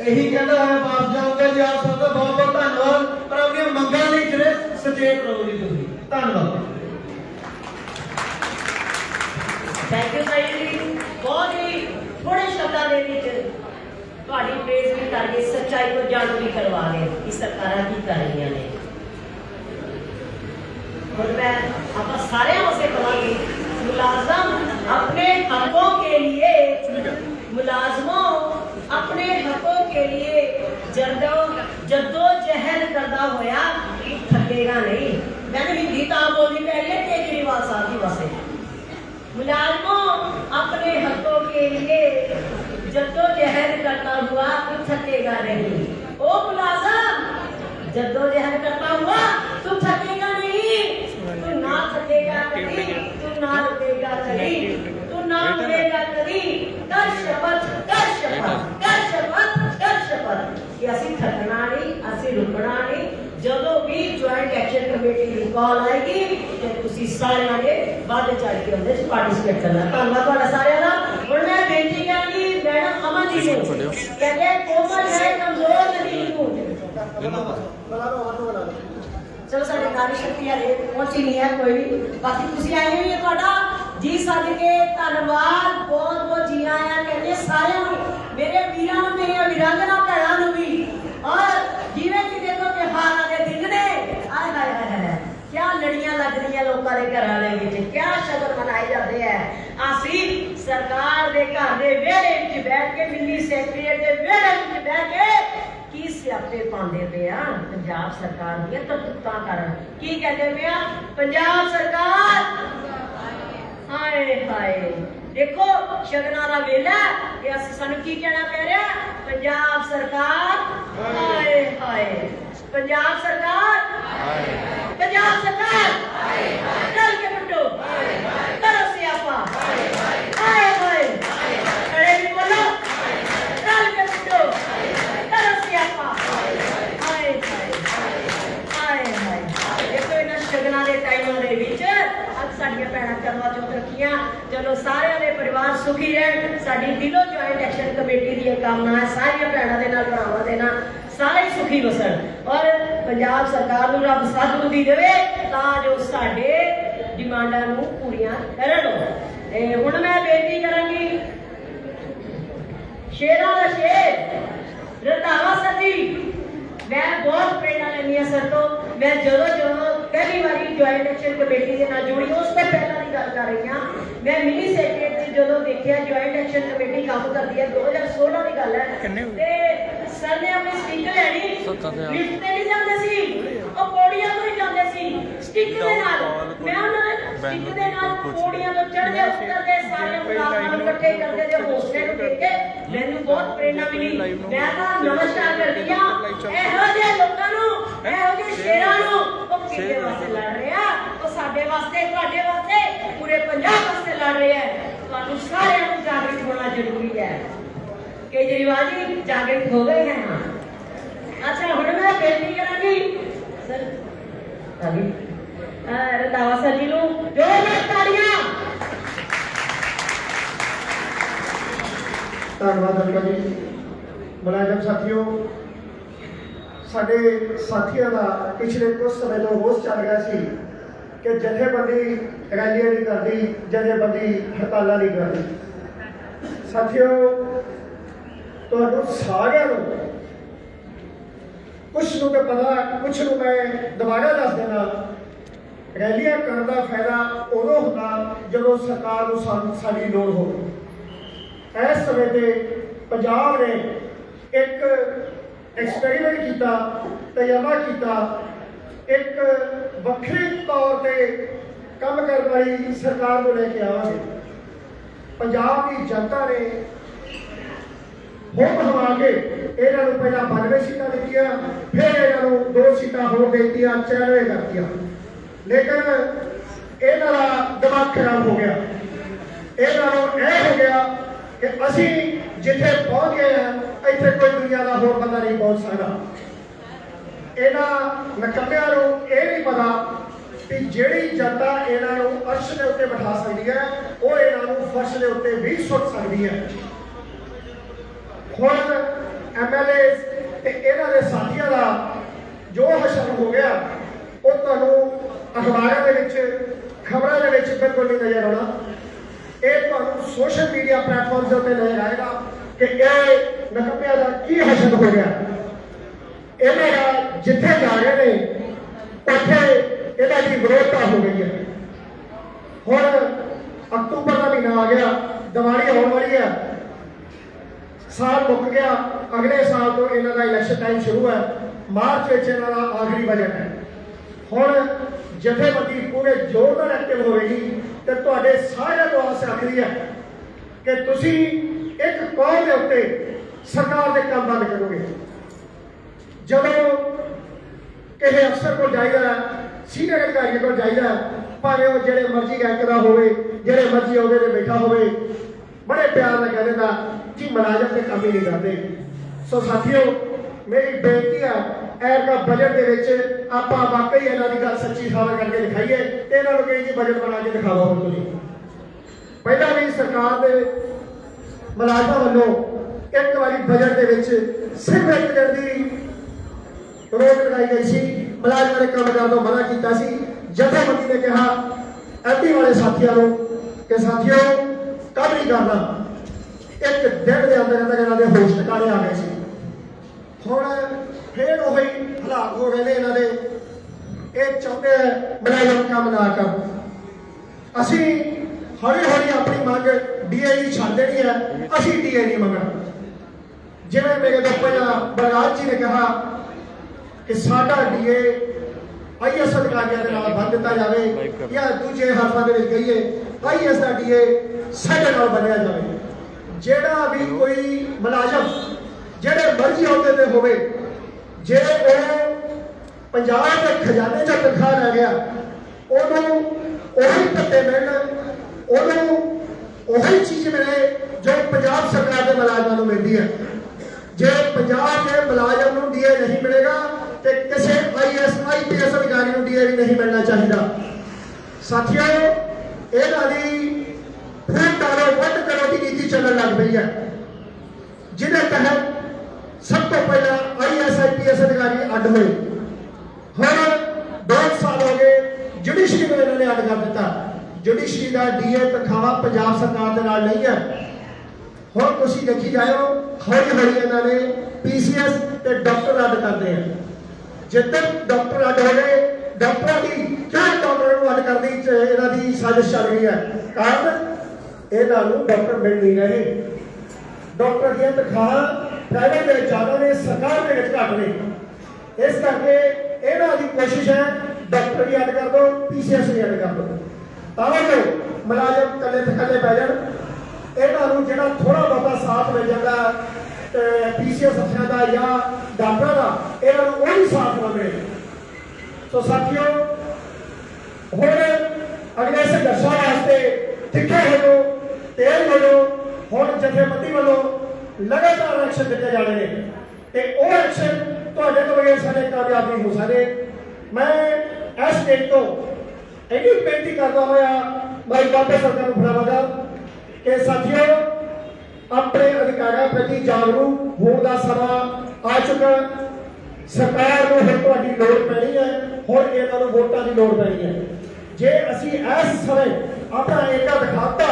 ਇਹੀ ਕਹਿੰਦਾ ਹੈ ਬਾਪ ਜਾਓਗੇ ਜੀ ਆਪ ਸਭ ਦਾ ਬਹੁਤ ਬਹੁਤ ਧੰਨਵਾਦ ਪਰ ਆਪਣੀਆਂ ਮੰਗਾਂ ਲਈ ਜਿਹੜੇ ਸਚੇਤ ਰਹੋ ਜੀ ਤੁਸੀਂ ਧੰਨਵਾਦ ਥੈਂਕ ਯੂ ਸਾਈ ਜੀ ਬਹੁਤ ਹੀ ਥੋੜੇ ਸ਼ਬਦਾਂ ਦੇ ਵਿੱਚ ਤੁਹਾਡੀ ਪ੍ਰੇਜ਼ ਵੀ ਕਰਕੇ ਸੱਚਾਈ ਨੂੰ ਜਾਣੂ ਵੀ ਕਰਵਾ ਰਹੇ ਕਿ ਸਰਕਾਰਾਂ ਕੀ ਕਰ ਰਹੀਆਂ ਨੇ ਹੁਣ ਮੈਂ ਆਪਾਂ ਸਾਰਿਆਂ ਵਾਸਤੇ ਕਹਾਂਗੀ ਮੁਲਾਜ਼ਮ हकों के लिए मुलाजमों अपने हकों के लिए जदो जद्दोजहद करता होया थकेगा नहीं। मैंने भी गीता बोली पहले केजरीवाल साहब की वासे मुलाजमों अपने हकों के लिए जद्दोजहद करता हुआ तू थकेगा नहीं। ओ मुलाजम जद्दोजहद करता हुआ तू थकेगा नहीं। तू ना थकेगा नहीं तू ना थकेगा नहीं। तू ना रुकेगा कभी कर शपथ कर शपथ कर शपथ कर शपथ कि ਅਸੀਂ ਥਕਣਾ ਨਹੀਂ ਅਸੀਂ ਰੁਕਣਾ ਨਹੀਂ ਜਦੋਂ ਵੀ ਜੁਆਇੰਟ ਐਕਸ਼ਨ ਕਮੇਟੀ ਦੀ ਕਾਲ ਆਏਗੀ ਤੇ ਤੁਸੀਂ ਸਾਰਿਆਂ ਨੇ ਵੱਧ ਚੜ ਕੇ ਉਹਦੇ ਚ ਪਾਰਟਿਸਿਪੇਟ ਕਰਨਾ ਧੰਨਵਾਦ ਤੁਹਾਡਾ ਸਾਰਿਆਂ ਦਾ ਹੁਣ ਮੈਂ ਬੇਨਤੀ ਕਰਾਂਗੀ ਮੈਡਮ ਅਮਨਜੀਤ ਨੂੰ ਕਹਿੰਦੇ ਕੋਮਲ ਹੈ ਕਮਜ਼ੋਰ ਨਹੀਂ ਹੂੰ ਚਲੋ ਸਾਡੇ ਨਾਰੀ ਸ਼ਕਤੀ ਹਲੇ ਪਹੁੰਚੀ ਨਹੀਂ ਹੈ ਕੋਈ ਵੀ ਬਾਕੀ ਤੁਸੀਂ ਆਏ ਹੋਏ ਹੋ ਤੁਹਾਡਾ ਜੀ ਸੱਜ ਧੰਨਵਾਦ, ਬਹੁਤ ਬਹੁਤ ਜੀ ਆਇਆਂ ਕਹਿੰਦੇ ਸਾਰਿਆਂ ਨੂੰ, ਮੇਰੇ ਵੀਰਾਂ ਨੂੰ, ਮੇਰੀਆਂ ਵੀਰਾਂਗਨਾ ਭੈਣਾਂ ਨੂੰ ਵੀ। ਔਰ ਜਿਵੇਂ ਕਿ ਦੇਖੋ ਤਿਉਹਾਰਾਂ ਦੇ ਦਿਨ ਨੇ, ਆਏ ਹਾਏ ਹਾਏ ਕਿਆ ਲੜੀਆਂ ਲੱਗ ਰਹੀਆਂ ਲੋਕਾਂ ਦੇ ਘਰਾਂ ਦੇ ਵਿੱਚ, ਕਿਆ ਸ਼ਗਨ ਮਨਾਏ ਜਾਂਦੇ ਆ ਅਸੀਂ ਸਰਕਾਰ ਦੇ ਘਰ ਦੇ ਵਿਹੜੇ ਵਿੱਚ ਬੈਠ ਕੇ, ਮਿੰਨੀ ਸੈਕਟਰੀਏਟ ਦੇ ਵਿਹੜੇ ਵਿੱਚ ਬੈਠ ਕੇ ਕੀ ਸਿਆਪੇ ਪਾਉਂਦੇ ਪਏ ਆ? ਪੰਜਾਬ ਸਰਕਾਰ ਦੀਆਂ ਕਰਤੂਤਾਂ ਕਾਰਨ। ਕੀ ਕਹਿੰਦੇ ਪਏ ਆ? ਪੰਜਾਬ ਸਰਕਾਰ ਹਾਏ ਹਾਏ। ਦੇਖੋ ਸ਼ਗਨਾਂ ਦਾ ਵੇਲਾ ਕਿ ਅਸੀਂ ਸਾਨੂੰ ਕੀ ਕਹਿਣਾ ਪੈ ਰਿਹਾ? ਪੰਜਾਬ ਸਰਕਾਰ ਹਾਏ ਹਾਏ। ਪੰਜਾਬ ਸਰਕਾਰ ਪੰਜਾਬ ਸਰਕਾਰ ਚੱਲ ਕੇ ਮੁੰਡੋ ਕਰੋ ਸਿਆਪਾ। ਹਾਏ ਹਾਏ। ਖੜੇ ਵੀ ਬੋਲੋ। ਚੱਲ ਕੇ ਮੁੰਡੋ ਕਰੋ ਸਿਆਪਾ ਹਾਏ ਹਾਏ ਭੈਣਾਂ ਕਰਵਾ ਚੌਥ ਰੱਖੀਆਂ ਚਲੋ ਸਾਰਿਆਂ ਦੇ ਪਰਿਵਾਰ ਸੁਖੀ ਰਹਿਣ, ਸਾਡੀ ਦਿਲੋਂ ਜੁਆਇੰਟ ਐਕਸ਼ਨ ਕਮੇਟੀ ਦੀ ਕਾਮਨਾ ਹੈ, ਸਾਰੀਆਂ ਭੈਣਾਂ ਦੇ ਨਾਲ, ਭਰਾਵਾਂ ਦੇ ਨਾਲ, ਸਾਰੇ ਸੁਖੀ ਵਸਣ। ਔਰ ਪੰਜਾਬ ਸਰਕਾਰ ਨੂੰ ਰੱਬ ਸਤਿਬੁੱਧੀ ਦੇਵੇ, ਤਾਂ ਜੋ ਸਾਡੇ ਡਿਮਾਂਡਾਂ ਨੂੰ ਪੂਰੀਆਂ ਕਰਨ। ਤੇ ਹੁਣ ਮੈਂ ਬੇਨਤੀ ਕਰਾਂਗੀ, ਸ਼ੇਰਾਂ ਦਾ ਸ਼ੇਰ, ਰੰਧਾਵਾ ਸਤੀ ਮੈਂ ਬਹੁਤ ਪ੍ਰੇਰਣਾ ਲੈਂਦੀ ਹਾਂ ਸਰ ਤੋਂ ਮੈਂ ਜਦੋਂ ਜਦੋਂ ਪਹਿਲੀ ਵਾਰੀ ਜੁਆਇੰਟ ਐਕਸ਼ਨ ਕਮੇਟੀ ਦੇ ਨਾਲ ਜੁੜੀ, ਉਸ ਤੋਂ ਕਰ ਰਹੀ ਹਾਂ ਮੈਂ ਮਿਨੀ ਸੈਕਟਰੀ ਚ ਜਦੋਂ ਦੇਖਿਆ ਜੁਆਇੰਟ ਐਕਸ਼ਨ ਕਮੇਟੀ ਕੰਮ ਕਰਦੀ ਹੈ 2016 ਦੀ ਗੱਲ ਹੈ। ਤੇ ਸਰ ਨੇ ਆਪਣੀ ਸਟਿੱਕ ਲੈਣੀ। ਲਿਫਟ ਤੇ ਨਹੀਂ ਜਾਂਦੇ ਸੀ। ਉਹ ਪੌੜੀਆਂ ਤੋਂ ਹੀ ਜਾਂਦੇ ਸੀ। ਸਟਿੱਕ ਦੇ ਨਾਲ। ਮੈਂ ਉਹਨਾਂ ਸਟਿੱਕ ਦੇ ਨਾਲ ਪੌੜੀਆਂ ਤੋਂ ਚੜ੍ਹਦੇ ਉਤਰਦੇ ਸਾਰੇ ਮੁਲਾਜ਼ਮਾਂ ਨੂੰ ਇਕੱਠੇ ਕਰਦੇ ਦੇ ਹੌਸਲੇ ਨੂੰ ਦੇਖ ਕੇ ਮੈਨੂੰ ਬਹੁਤ ਪ੍ਰੇਰਣਾ ਮਿਲੀ। ਮੈਂ ਤਾਂ ਨਮਸਕਾਰ ਕਰਦੀ ਹਾਂ। ਇਹੋ ਜਿਹੇ ਲੋਕਾਂ ਨੂੰ ਇਹੋ ਜਿਹੇ ਸ਼ੇਰਾਂ ਨੂੰ ਉਹ ਕਿਹਦੇ ਵਾਸਤੇ ਲੜ ਰਹੇ। ਸਾਡੇ ਵਾਸਤੇ, ਤੁਹਾਡੇ ਵਾਸਤੇ, ਪੂਰੇ ਪੰਜਾਬ ਵਾਸਤੇ ਲੜ ਰਹੇ ਆ ਤੁਹਾਨੂੰ ਸਾਰਿਆਂ ਨੂੰ ਜਾਗਰੂਕ ਹੋਣਾ ਜ਼ਰੂਰੀ ਹੈ। ਕੇਜਰੀਵਾਲ ਜੀ ਜਾਗਰੂਕ ਹੋ ਗਏ ਹੈ ਹਾਂ। ਅੱਛਾ, ਹੁਣ ਮੈਂ ਬੇਨਤੀ ਕਰਾਂਗੀ, ਸਰ ਅਭੀ ਰੰਦਾਵਾ ਸਰ ਜੀ ਨੂੰ ਜੋਰਦਾਰ ਤਾੜੀਆਂ। ਧੰਨਵਾਦ ਅੰਕਲ ਜੀ। ਮੁਲਾਜ਼ਮ ਸਾਥੀਓ, ਸਾਡੇ ਸਾਥੀਆਂ ਦਾ ਪਿਛਲੇ ਕੁਝ ਸਮੇਂ ਤੋਂ ਰੋਸ ਚੱਲ ਰਿਹਾ ਸੀ। ਕਿ ਜਥੇਬੰਦੀ ਰੈਲੀਆਂ ਨਹੀਂ ਕਰਦੀ, ਜਥੇਬੰਦੀ ਹੜਤਾਲਾਂ ਨਹੀਂ ਕਰਦੀ। ਸਾਥੀਓ, ਤੁਹਾਨੂੰ ਸਾਰਿਆਂ ਨੂੰ ਕੁਛ ਨੂੰ ਤਾਂ ਪਤਾ, ਕੁਛ ਨੂੰ ਮੈਂ ਦੁਬਾਰਾ ਦੱਸ ਦੇਣਾ ਰੈਲੀਆਂ ਕਰਨ ਦਾ ਫਾਇਦਾ ਉਦੋਂ ਹੁੰਦਾ ਜਦੋਂ ਸਰਕਾਰ ਨੂੰ ਸਾਨੂੰ, ਸਾਡੀ ਲੋੜ ਹੋਵੇ। ਇਸ ਸਮੇਂ ਤੇ ਪੰਜਾਬ ਨੇ ਇੱਕ ਐਕਸਪੈਰੀਮੈਂਟ ਕੀਤਾ, ਤਜਰਬਾ ਕੀਤਾ, ਇੱਕ ਵੱਖਰੇ ਤੌਰ ਤੇ ਕੰਮ ਕਰਨ ਵਾਲੀ ਸਰਕਾਰ ਨੂੰ ਲੈ ਕੇ ਆਵਾਂਗੇ। ਪੰਜਾਬ ਦੀ ਜਨਤਾ ਨੇ ਹੋਮ ਹਵਾ ਕੇ ਇਹਨਾਂ ਨੂੰ ਪਹਿਲਾਂ 92 ਸੀਟਾਂ ਦਿੱਤੀਆਂ, ਫਿਰ ਇਹਨਾਂ ਨੂੰ ਦੋ ਸੀਟਾਂ ਹੋਰ ਦਿੱਤੀਆਂ 94 ਕਰਤੀਆਂ ਲੇਕਿਨ ਇਹਨਾਂ ਦਾ ਦਿਮਾਗ ਖਰਾਬ ਹੋ ਗਿਆ। ਇਹਨਾਂ ਨੂੰ ਇਹ ਹੋ ਗਿਆ ਕਿ ਅਸੀਂ ਜਿੱਥੇ ਪਹੁੰਚ ਗਏ ਹਾਂ, ਇੱਥੇ ਕੋਈ ਦੁਨੀਆ ਦਾ ਹੋਰ ਬੰਦਾ ਨਹੀਂ ਪਹੁੰਚ ਸਕਦਾ। ਇਹਨਾਂ ਨਕਮਿਆਂ ਨੂੰ ਇਹ ਨਹੀਂ ਪਤਾ ਕਿ ਜਿਹੜੀ ਜਨਤਾ ਇਹਨਾਂ ਨੂੰ ਅਰਸ਼ ਦੇ ਉੱਤੇ ਬਿਠਾ ਸਕਦੀ ਹੈ, ਉਹ ਇਹਨਾਂ ਨੂੰ ਫਰਸ਼ ਦੇ ਉੱਤੇ ਵੀ ਸੁੱਟ ਸਕਦੀ ਹੈ। ਹੁਣ ਐਮਐਲਏ ਤੇ ਇਹਨਾਂ ਦੇ ਸਾਥੀਆਂ ਦਾ ਜੋ ਹਸ਼ਰ ਹੋ ਗਿਆ, ਉਹ ਤੁਹਾਨੂੰ ਅਖਬਾਰਾਂ ਦੇ ਵਿੱਚ, ਖਬਰਾਂ ਦੇ ਵਿੱਚ ਬਿਲਕੁਲ ਨਹੀਂ ਨਜ਼ਰ ਆਉਣਾ। ਇਹ ਤੁਹਾਨੂੰ ਸੋਸ਼ਲ ਮੀਡੀਆ ਪਲੇਟਫਾਰਮਸ ਦੇ ਉੱਤੇ ਨਜ਼ਰ ਆਏਗਾ ਕਿ ਇਹ ਨਕਮਿਆਂ ਦਾ ਕੀ ਹਸ਼ਰ ਹੋ ਗਿਆ। ਇਹਨਾਂ ਦਾ ਜਿੱਥੇ ਜਾ ਰਹੇ ਨੇ, ਉੱਥੇ ਇਹਦਾ ਦੀ ਵਿਰੋਧਤਾ ਹੋ ਗਈ ਹੈ। ਹੁਣ ਅਕਤੂਬਰ ਦਾ ਮਹੀਨਾ ਆ ਗਿਆ, ਦੀਵਾਲੀ ਆਉਣ ਵਾਲੀ ਹੈ। ਸਾਲ ਮੁੱਕ ਗਿਆ, ਅਗਲੇ ਸਾਲ ਤੋਂ ਇਹਨਾਂ ਦਾ ਇਲੈਕਸ਼ਨ ਟਾਈਮ ਸ਼ੁਰੂ ਹੈ। ਮਾਰਚ ਵਿੱਚ ਇਹਨਾਂ ਦਾ ਆਖਰੀ ਬਜਟ ਹੈ। ਹੁਣ ਜਥੇਬੰਦੀ ਪੂਰੇ ਜ਼ੋਰ ਨਾਲ ਐਕਟਿਵ ਹੋਵੇਗੀ ਤੇ ਤੁਹਾਡੇ ਸਾਰਿਆਂ ਤੋਂ ਆਸ ਰੱਖਦੀ ਹੈ ਕਿ ਤੁਸੀਂ ਇੱਕ ਕੌਮ ਦੇ ਉੱਤੇ ਸਰਕਾਰ ਦੇ ਕੰਮ ਬੰਦ ਕਰੋਗੇ। ਜਦੋਂ ਕਿਸੇ ਅਫਸਰ ਕੋਲ ਜਾਈਦਾ ਸੀਨੀਅਰ ਅਧਿਕਾਰੀ ਕੋਲ ਜਾਈਦਾ ਭਾਵੇਂ ਉਹ ਜਿਹੜੇ ਮਰਜ਼ੀ ਰੈਂਕ ਦਾ ਹੋਵੇ, ਜਿਹੜੇ ਮਰਜ਼ੀ ਉਹਦੇ ਤੇ ਬੈਠਾ ਹੋਵੇ, ਬੜੇ ਪਿਆਰ ਨਾਲ ਕਹਿ ਦਿੰਦਾ ਕਿ ਮੁਲਾਜ਼ਮ ਤੇ ਕੰਮ ਹੀ ਨਹੀਂ ਕਰਦੇ। ਸੋ ਸਾਥੀਓ, ਮੇਰੀ ਬੇਨਤੀ ਹੈ ਐਰ ਦਾ ਬਜਟ ਦੇ ਵਿੱਚ ਆਪਾਂ ਵਾਕਈ ਇਹਨਾਂ ਦੀ ਗੱਲ ਸੱਚੀ ਸਾਬਤ ਕਰਕੇ ਦਿਖਾਈਏ ਤੇ ਇਹਨਾਂ ਨੂੰ ਕਹੀ ਜੀ ਬਜਟ ਬਣਾ ਕੇ ਦਿਖਾਓ ਹੁਣ ਤੁਸੀਂ। ਪਹਿਲਾਂ ਵੀ ਸਰਕਾਰ ਦੇ ਮੁਲਾਜ਼ਮਾਂ ਵੱਲੋਂ ਇੱਕ ਵਾਰੀ ਬਜਟ ਦੇ ਵਿੱਚ ਸਿਰਫ ਇੱਕ ਦਿਨ ਦੀ ਰੋਕ ਲਗਾਈ ਗਈ ਸੀ। ਮੁਲਾਜ਼ਮਾਂ ਨੇ ਕੰਮ ਕਰਨ ਤੋਂ ਮਨਾ ਕੀਤਾ ਸੀ। ਜਥੇਬੰਦੀ ਨੇ ਕਿਹਾ, ਐਮਪੀ ਵਾਲੇ ਸਾਥੀਆਂ ਨੂੰ ਕਿ ਸਾਥੀਓ ਕੰਮ ਨਹੀਂ ਕਰਨਾ। ਇੱਕ ਦਿਨ ਦੇ ਅੰਦਰ ਅੰਦਰ ਇਹਨਾਂ ਦੇ ਹੋਸ਼ ਟਿਕਾਣੇ ਆ ਗਏ ਸੀ। ਹੁਣ ਫੇਰ ਉਹੀ ਹਾਲਾਤ ਹੋ ਗਏ ਨੇ ਇਹਨਾਂ ਦੇ। ਇਹ ਚਾਹੁੰਦੇ ਆ ਮੁਲਾਜ਼ਮ ਕੰਮ ਨਾ ਕਰਨ। ਅਸੀਂ ਹੌਲੀ ਹੌਲੀ ਆਪਣੀ ਮੰਗ ਡੀਏ ਦੀ ਛੱਡ ਦੇਣੀ ਹੈ। ਅਸੀਂ ਡੀਏ ਨਹੀਂ ਮੰਗਣਾ। ਜਿਵੇਂ ਮੇਰੇ ਤੋਂ ਪਹਿਲਾਂ ਬਲਰਾਜ ਜੀ ਨੇ ਕਿਹਾ ਕਿ ਸਾਡਾ ਡੀਏ ਆਈਐਸ ਅਧਿਕਾਰੀਆਂ ਦੇ ਨਾਲ ਬੰਨ ਦਿੱਤਾ ਜਾਵੇ ਜਾਂ ਦੂਜੇ ਹਰਫਾਂ ਦੇ ਵਿੱਚ ਕਹੀਏ, ਆਈਐਸ ਦਾ ਡੀਏ ਸਾਡੇ ਨਾਲ ਬੰਨਿਆ ਜਾਵੇ। ਜਿਹੜਾ ਵੀ ਕੋਈ ਮੁਲਾਜ਼ਮ, ਜਿਹੜੇ ਮਰਜ਼ੀ ਅਹੁਦੇ ਤੇ ਹੋਵੇ, ਜੇ ਉਹ ਪੰਜਾਬ ਦੇ ਖਜ਼ਾਨੇ 'ਚ ਤਨਖਾਹ ਲੈ ਗਿਆ, ਉਹਨੂੰ ਉਹੀ ਧੱਕੇ ਮਿਲਣ, ਉਹਨੂੰ ਉਹੀ ਚੀਜ਼ ਮਿਲੇ ਜੋ ਪੰਜਾਬ ਸਰਕਾਰ ਦੇ ਮੁਲਾਜ਼ਮਾਂ ਨੂੰ ਮਿਲਦੀ ਹੈ। ਜੇ ਪੰਜਾਬ ਦੇ ਮੁਲਾਜ਼ਮ ਨੂੰ ਡੀਏ ਨਹੀਂ ਮਿਲੇਗਾ ਤੇ ਕਿਸੇ ਆਈਐਸ ਆਈਪੀਐਸ ਅਧਿਕਾਰੀ ਨੂੰ ਡੀਏ ਵੀ ਨਹੀਂ ਮਿਲਣਾ ਚਾਹੀਦਾ। ਸਾਥੀਓ ਇਹਨਾਂ ਦੀ ਫਿਰ ਤਾਰੋ ਵੱਧ ਕਰੋ ਦੀ ਨੀਤੀ ਚੱਲਣ ਲੱਗ ਪਈ ਹੈ। ਜਿਹਦੇ ਤਹਿਤ ਸਭ ਤੋਂ ਪਹਿਲਾਂ ਆਈਐਸ ਆਈਪੀਐਸ ਅਧਿਕਾਰੀ ਅੱਡ ਹੋਏ। ਹੁਣ ਦੋ ਸਾਲ ਹੋ ਗਏ ਜੁਡੀਸ਼ਰੀ ਨੂੰ ਇਹਨਾਂ ਨੇ ਅੱਡ ਕਰ ਦਿੱਤਾ। ਜੁਡੀਸ਼ਰੀ ਦਾ ਡੀਏ ਤਨਖਾਹ ਪੰਜਾਬ ਸਰਕਾਰ ਦੇ ਨਾਲ ਨਹੀਂ ਹੈ। ਹੁਣ ਤੁਸੀਂ ਦੇਖੀ ਜਾਇਓ ਹੌਲੀ ਹੌਲੀ ਇਹਨਾਂ ਨੇ ਪੀਸੀਐਸ ਤੇ ਡਾਕਟਰ ਅੱਡ ਕਰਦੇ ਆ। ਜਿੱਦਣ ਡਾਕਟਰ ਅੱਡ ਹੋ ਗਏ ਡਾਕਟਰਾਂ ਦੀ ਕਿਉਂ ਡਾਕਟਰਾਂ ਨੂੰ ਅੱਡ ਕਰਦੀ ਇਹਨਾਂ ਦੀ ਸਾਜ਼ਿਸ਼ ਚੱਲ ਰਹੀ ਹੈ? ਕਾਰਨ ਇਹਨਾਂ ਨੂੰ ਡਾਕਟਰ ਮਿਲ ਨਹੀਂ ਰਹੇ। ਡਾਕਟਰ ਦੀਆਂ ਤਨਖਾਹਾਂ ਪ੍ਰਾਈਵੇਟ ਦੇ ਜ਼ਿਆਦਾ ਨੇ, ਸਰਕਾਰ ਦੇ ਵਿੱਚ ਘੱਟ ਨੇ। ਇਸ ਕਰਕੇ ਇਹਨਾਂ ਦੀ ਕੋਸ਼ਿਸ਼ ਹੈ, ਡਾਕਟਰ ਵੀ ਅੱਡ ਕਰ ਦੋ, ਪੀਸੀਐਸ ਵੀ ਅੱਡ ਕਰ ਦੋ। ਤਾਂ ਜੋ ਮੁਲਾਜ਼ਮ ਕੱਲੇ ਤੇ ਕੱਲੇ ਪੈ ਜਾਣ। ਇਹਨਾਂ ਨੂੰ ਜਿਹੜਾ ਥੋੜਾ ਬਹੁਤਾ ਸਾਥ ਮਿਲ ਜਾਂਦਾ ਪੀਸੀਐਸ ਅਫਸਰਾਂ ਦਾ ਜਾਂ ਡਾਕਟਰਾਂ ਦਾ ਇਹਨਾਂ ਨੂੰ ਉਹੀ ਸਾਥ ਨਾ ਮਿਲੇ ਸੋ ਸਾਥੀਓ, ਹੁਣ ਅਗਲੇ ਸੰਘਰਸ਼ਾਂ ਵਾਸਤੇ ਤਿੱਖੇ ਹੋ ਤੇਜ਼ ਹੋ ਹੁਣ ਜਥੇਬੰਦੀ ਵੱਲੋਂ ਲਗਾਤਾਰ ਐਕਸ਼ਨ ਦਿੱਤੇ ਜਾਣੇ ਨੇ। ਤੇ ਉਹ ਐਕਸ਼ਨ ਤੁਹਾਡੇ ਤੋਂ ਬਗੈਰ ਸਾਡੇ ਕਾਮਯਾਬ ਨਹੀਂ ਹੋ ਸਕਦੇ। ਮੈਂ ਇਸ ਸਟੇਜ ਤੋਂ ਇਹਦੀ ਬੇਨਤੀ ਕਰਦਾ ਹੋਇਆ ਮੈਂ ਬਾਬਾ ਸਰਕਾਰ ਨੂੰ ਫੜਾਵਾਂਗਾ ਕਿ ਸਾਥੀਓ ਆਪਣੇ ਅਧਿਕਾਰਾਂ ਪ੍ਰਤੀ ਜਾਗਰੂਕ ਹੋਣ ਦਾ ਸਮਾਂ ਆ ਚੁੱਕਾ ਸਰਕਾਰ ਨੂੰ ਹੁਣ ਤੁਹਾਡੀ ਲੋੜ ਪੈਣੀ ਹੈ। ਹੁਣ ਇਹਨਾਂ ਨੂੰ ਵੋਟਾਂ ਦੀ ਲੋੜ ਪੈਣੀ ਹੈ। ਜੇ ਅਸੀਂ ਇਸ ਸਮੇਂ ਆਪਣਾ ਏਕਾ ਦਿਖਾਤਾ,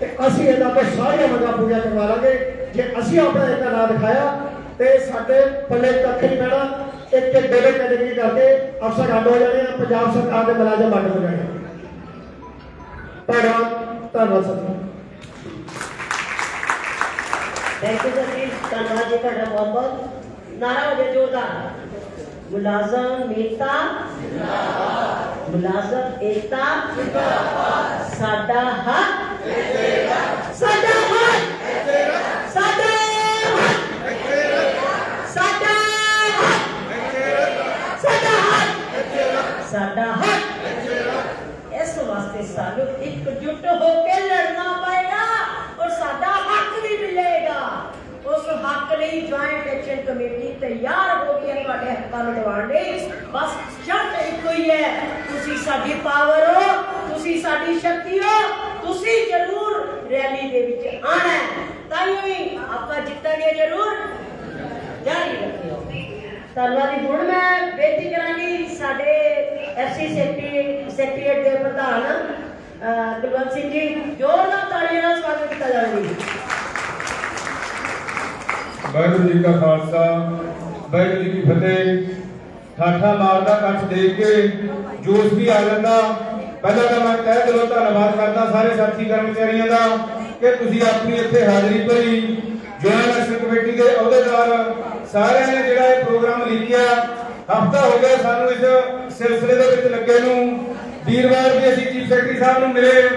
ਤੇ ਅਸੀਂ ਇਹਨਾਂ ਤੋਂ ਸਾਰੀਆਂ ਮੰਗਾਂ ਪੂਰੀਆਂ ਕਰਵਾ ਲਾਂਗੇ। ਜੇ ਅਸੀਂ ਆਪਣਾ ਏਕਾ ਨਾ ਦਿਖਾਇਆ, ਤੇ ਸਾਡੇ ਪੱਲੇ ਕੱਖ ਨਹੀਂ ਪੈਣਾ। ਇੱਕ ਇੱਕ ਦੋ ਕੈਟੇਗਰੀ ਕਰਕੇ ਅਫਸਰ ਅੱਡ ਹੋ ਜਾਣੇ ਆ, ਪੰਜਾਬ ਸਰਕਾਰ ਦੇ ਮੁਲਾਜ਼ਮ ਅੱਡ ਹੋ ਜਾਣੇ ਧੰਨਵਾਦ ਧੰਨਵਾਦ ਸਰ। ਥੈਂਕ ਯੂ ਸਰ ਜੀ ਧੰਨਵਾਦ ਜੀ ਤੁਹਾਡਾ ਬਹੁਤ ਬਹੁਤ ਨਾਰਾ ਹੋ ਗਿਆ ਜ਼ੋਰਦਾਰ ਮੁਲਾਜ਼ਮ ਨੇਤਾ ਜਿੰਦਾਬਾਦ ਮੁਲਾਜ਼ਮ ਏਕਤਾ ਜਿੰਦਾਬਾਦ ਸਾਡਾ ਹੱਕ ਸਾਡਾ ਹੱਕ ਸਾਡਾ ਹੱਕ ਸਾਡਾ ਹੱਕ ਸਾਡਾ ਹੱਕ ਸਾਡਾ ਹੱਕ ਇਸ ਵਾਸਤੇ ਸਾਨੂੰ ਇਕਜੁੱਟ ਹੋ ਕੇ ਲੜਨਾ ਪਏਗਾ ਔਰ ਸਾਡਾ ਹੱਕ ਵੀ ਮਿਲੇਗਾ ਉਸ ਹੱਕ ਲਈ ਜੁਆਇੰਟ ਐਕਸ਼ਨ ਕਮੇਟੀ ਤਿਆਰ ਹੋ ਗਈ ਹੈ, ਤੁਹਾਡੇ ਹੱਕਾਂ ਨੂੰ ਦਿਵਾਉਣ ਲਈ। ਬਸ ਸ਼ਰਤ ਇੱਕੋ ਹੀ ਹੈ, ਤੁਸੀਂ ਸਾਡੀ ਪਾਵਰ ਹੋ, ਤੁਸੀਂ ਸਾਡੀ ਸ਼ਕਤੀ ਹੋ, ਤੁਸੀਂ ਜ਼ਰੂਰ ਰੈਲੀ ਦੇ ਵਿੱਚ ਆਣਾ ਹੈ। ਤਾਂ ਹੀ ਆਪਾਂ ਜਿੱਤਾਂਗੇ ਜ਼ਰੂਰ। ਜਾਰੀ ਰੱਖਿਓ। ਧੰਨਵਾਦ ਹੁਣ ਮੈਂ ਬੇਨਤੀ ਕਰਾਂਗੀ ਸਾਡੇ ਐਫਸੀ ਸੈਕਟਰੀ ਸੈਕਟਰੀਏਟ ਦੇ ਪ੍ਰਧਾਨ ਕੁਲਵੰਤ ਸਿੰਘ ਜੀ ਜ਼ੋਰਦਾਰ ਤਾੜੀਆਂ ਨਾਲ ਸਵਾਗਤ ਕੀਤਾ ਜਾਵੇ ਵਾਹਿਗੁਰੂ ਜੀ ਕਾ ਖਾਲਸਾ, ਵਾਹਿਗੁਰੂ ਜੀ ਕੀ ਫਤਿਹ। ਠਾਠਾ ਮਾਰਦਾ ਕੱਟ ਦੇਖ ਕੇ, ਜੋਸ਼ ਵੀ ਆ ਜਾਂਦਾ। ਪਹਿਲਾਂ ਤਾਂ ਮੈਂ ਤਹਿ ਦਿਲੋਂ ਧੰਨਵਾਦ ਕਰਦਾ ਸਾਰੇ ਸਾਥੀ ਕਰਮਚਾਰੀਆਂ ਦਾ ਕਿ ਤੁਸੀਂ ਆਪਣੀ ਇੱਥੇ ਹਾਜ਼ਰੀ ਭਰੀ ਜੁਆਇੰਟ ਐਕਸ਼ਨ ਕਮੇਟੀ ਦੇ ਅਹੁਦੇਦਾਰ ਸਾਰਿਆਂ ਨੇ ਜਿਹੜਾ ਇਹ ਪ੍ਰੋਗਰਾਮ ਲਿਖਿਆ। ਹਫਤਾ ਹੋ ਗਿਆ ਸਾਨੂੰ ਇਸ ਸਿਲਸਿਲੇ ਦੇ ਵਿੱਚ ਲੱਗੇ ਨੂੰ। ਵੀਰਵਾਰ ਵੀ ਅਸੀਂ ਚੀਫ ਸੈਕਟਰੀ ਸਾਹਿਬ ਨੂੰ ਮਿਲੇ,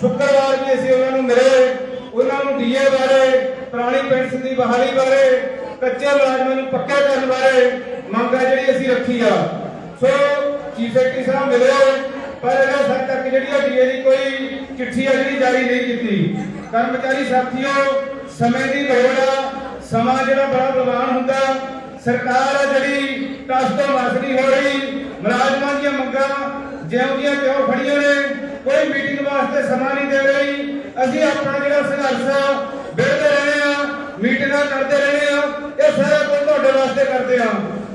ਸ਼ੁੱਕਰਵਾਰ ਵੀ ਅਸੀਂ ਉਹਨਾਂ ਨੂੰ ਮਿਲੇ। ਉਹਨਾਂ ਨੂੰ ਡੀਏ ਬਾਰੇ, ਪੁਰਾਣੀ ਪੈਨਸ਼ਨ ਦੀ ਬਹਾਲੀ ਬਾਰੇ, ਕੱਚੇ ਮੁਲਾਜ਼ਮਾਂ ਨੂੰ ਪੱਕੇ ਕਰਨ ਬਾਰੇ ਮੰਗ ਆ ਜਿਹੜੀ ਅਸੀਂ ਰੱਖੀ ਆ। ਸੋ ਚੀਫ ਸੈਕਟਰੀ ਸਾਹਿਬ ਮਿਲੇ ਪਰ ਇਹਨਾਂ ਸੱਚ ਤੱਕ ਜਿਹੜੀ ਆ ਡੀਏ ਦੀ ਕੋਈ ਚਿੱਠੀ ਆ ਜਿਹੜੀ ਜਾਰੀ ਨਹੀਂ ਕੀਤੀ। ਕਰਮਚਾਰੀ ਸਾਥੀਓ, ਸਮੇਂ ਦੀ ਲੋੜ ਆ, ਸਮਾਂ ਜਿਹੜਾ ਬੜਾ ਬਲਵਾਨ ਹੁੰਦਾ। ਸਰਕਾਰ ਆ ਜਿਹੜੀ ਟਸ ਤੋਂ ਵਸ ਨਹੀਂ ਹੋ ਰਹੀ। ਮੁਲਾਜ਼ਮਾਂ ਦੀਆਂ ਮੰਗਾਂ ਜਿਉਂ ਦੀਆਂ ਤਿਉਂ ਖੜੀਆਂ ਨੇ। ਕੋਈ ਮੀਟਿੰਗ ਵਾਸਤੇ ਸਮਾਂ ਨਹੀਂ ਦੇ ਰਹੀ। ਅਸੀਂ ਆਪਣਾ ਜਿਹੜਾ ਸੰਘਰਸ਼ ਆ ਵਿੜਦੇ ਰਹੇ ਆ, ਮੀਟਿੰਗਾਂ ਕਰਦੇ ਰਹੇ ਆ, ਇਹ ਸਾਰਾ ਕੁਝ ਤੁਹਾਡੇ ਵਾਸਤੇ ਕਰਦੇ ਆ।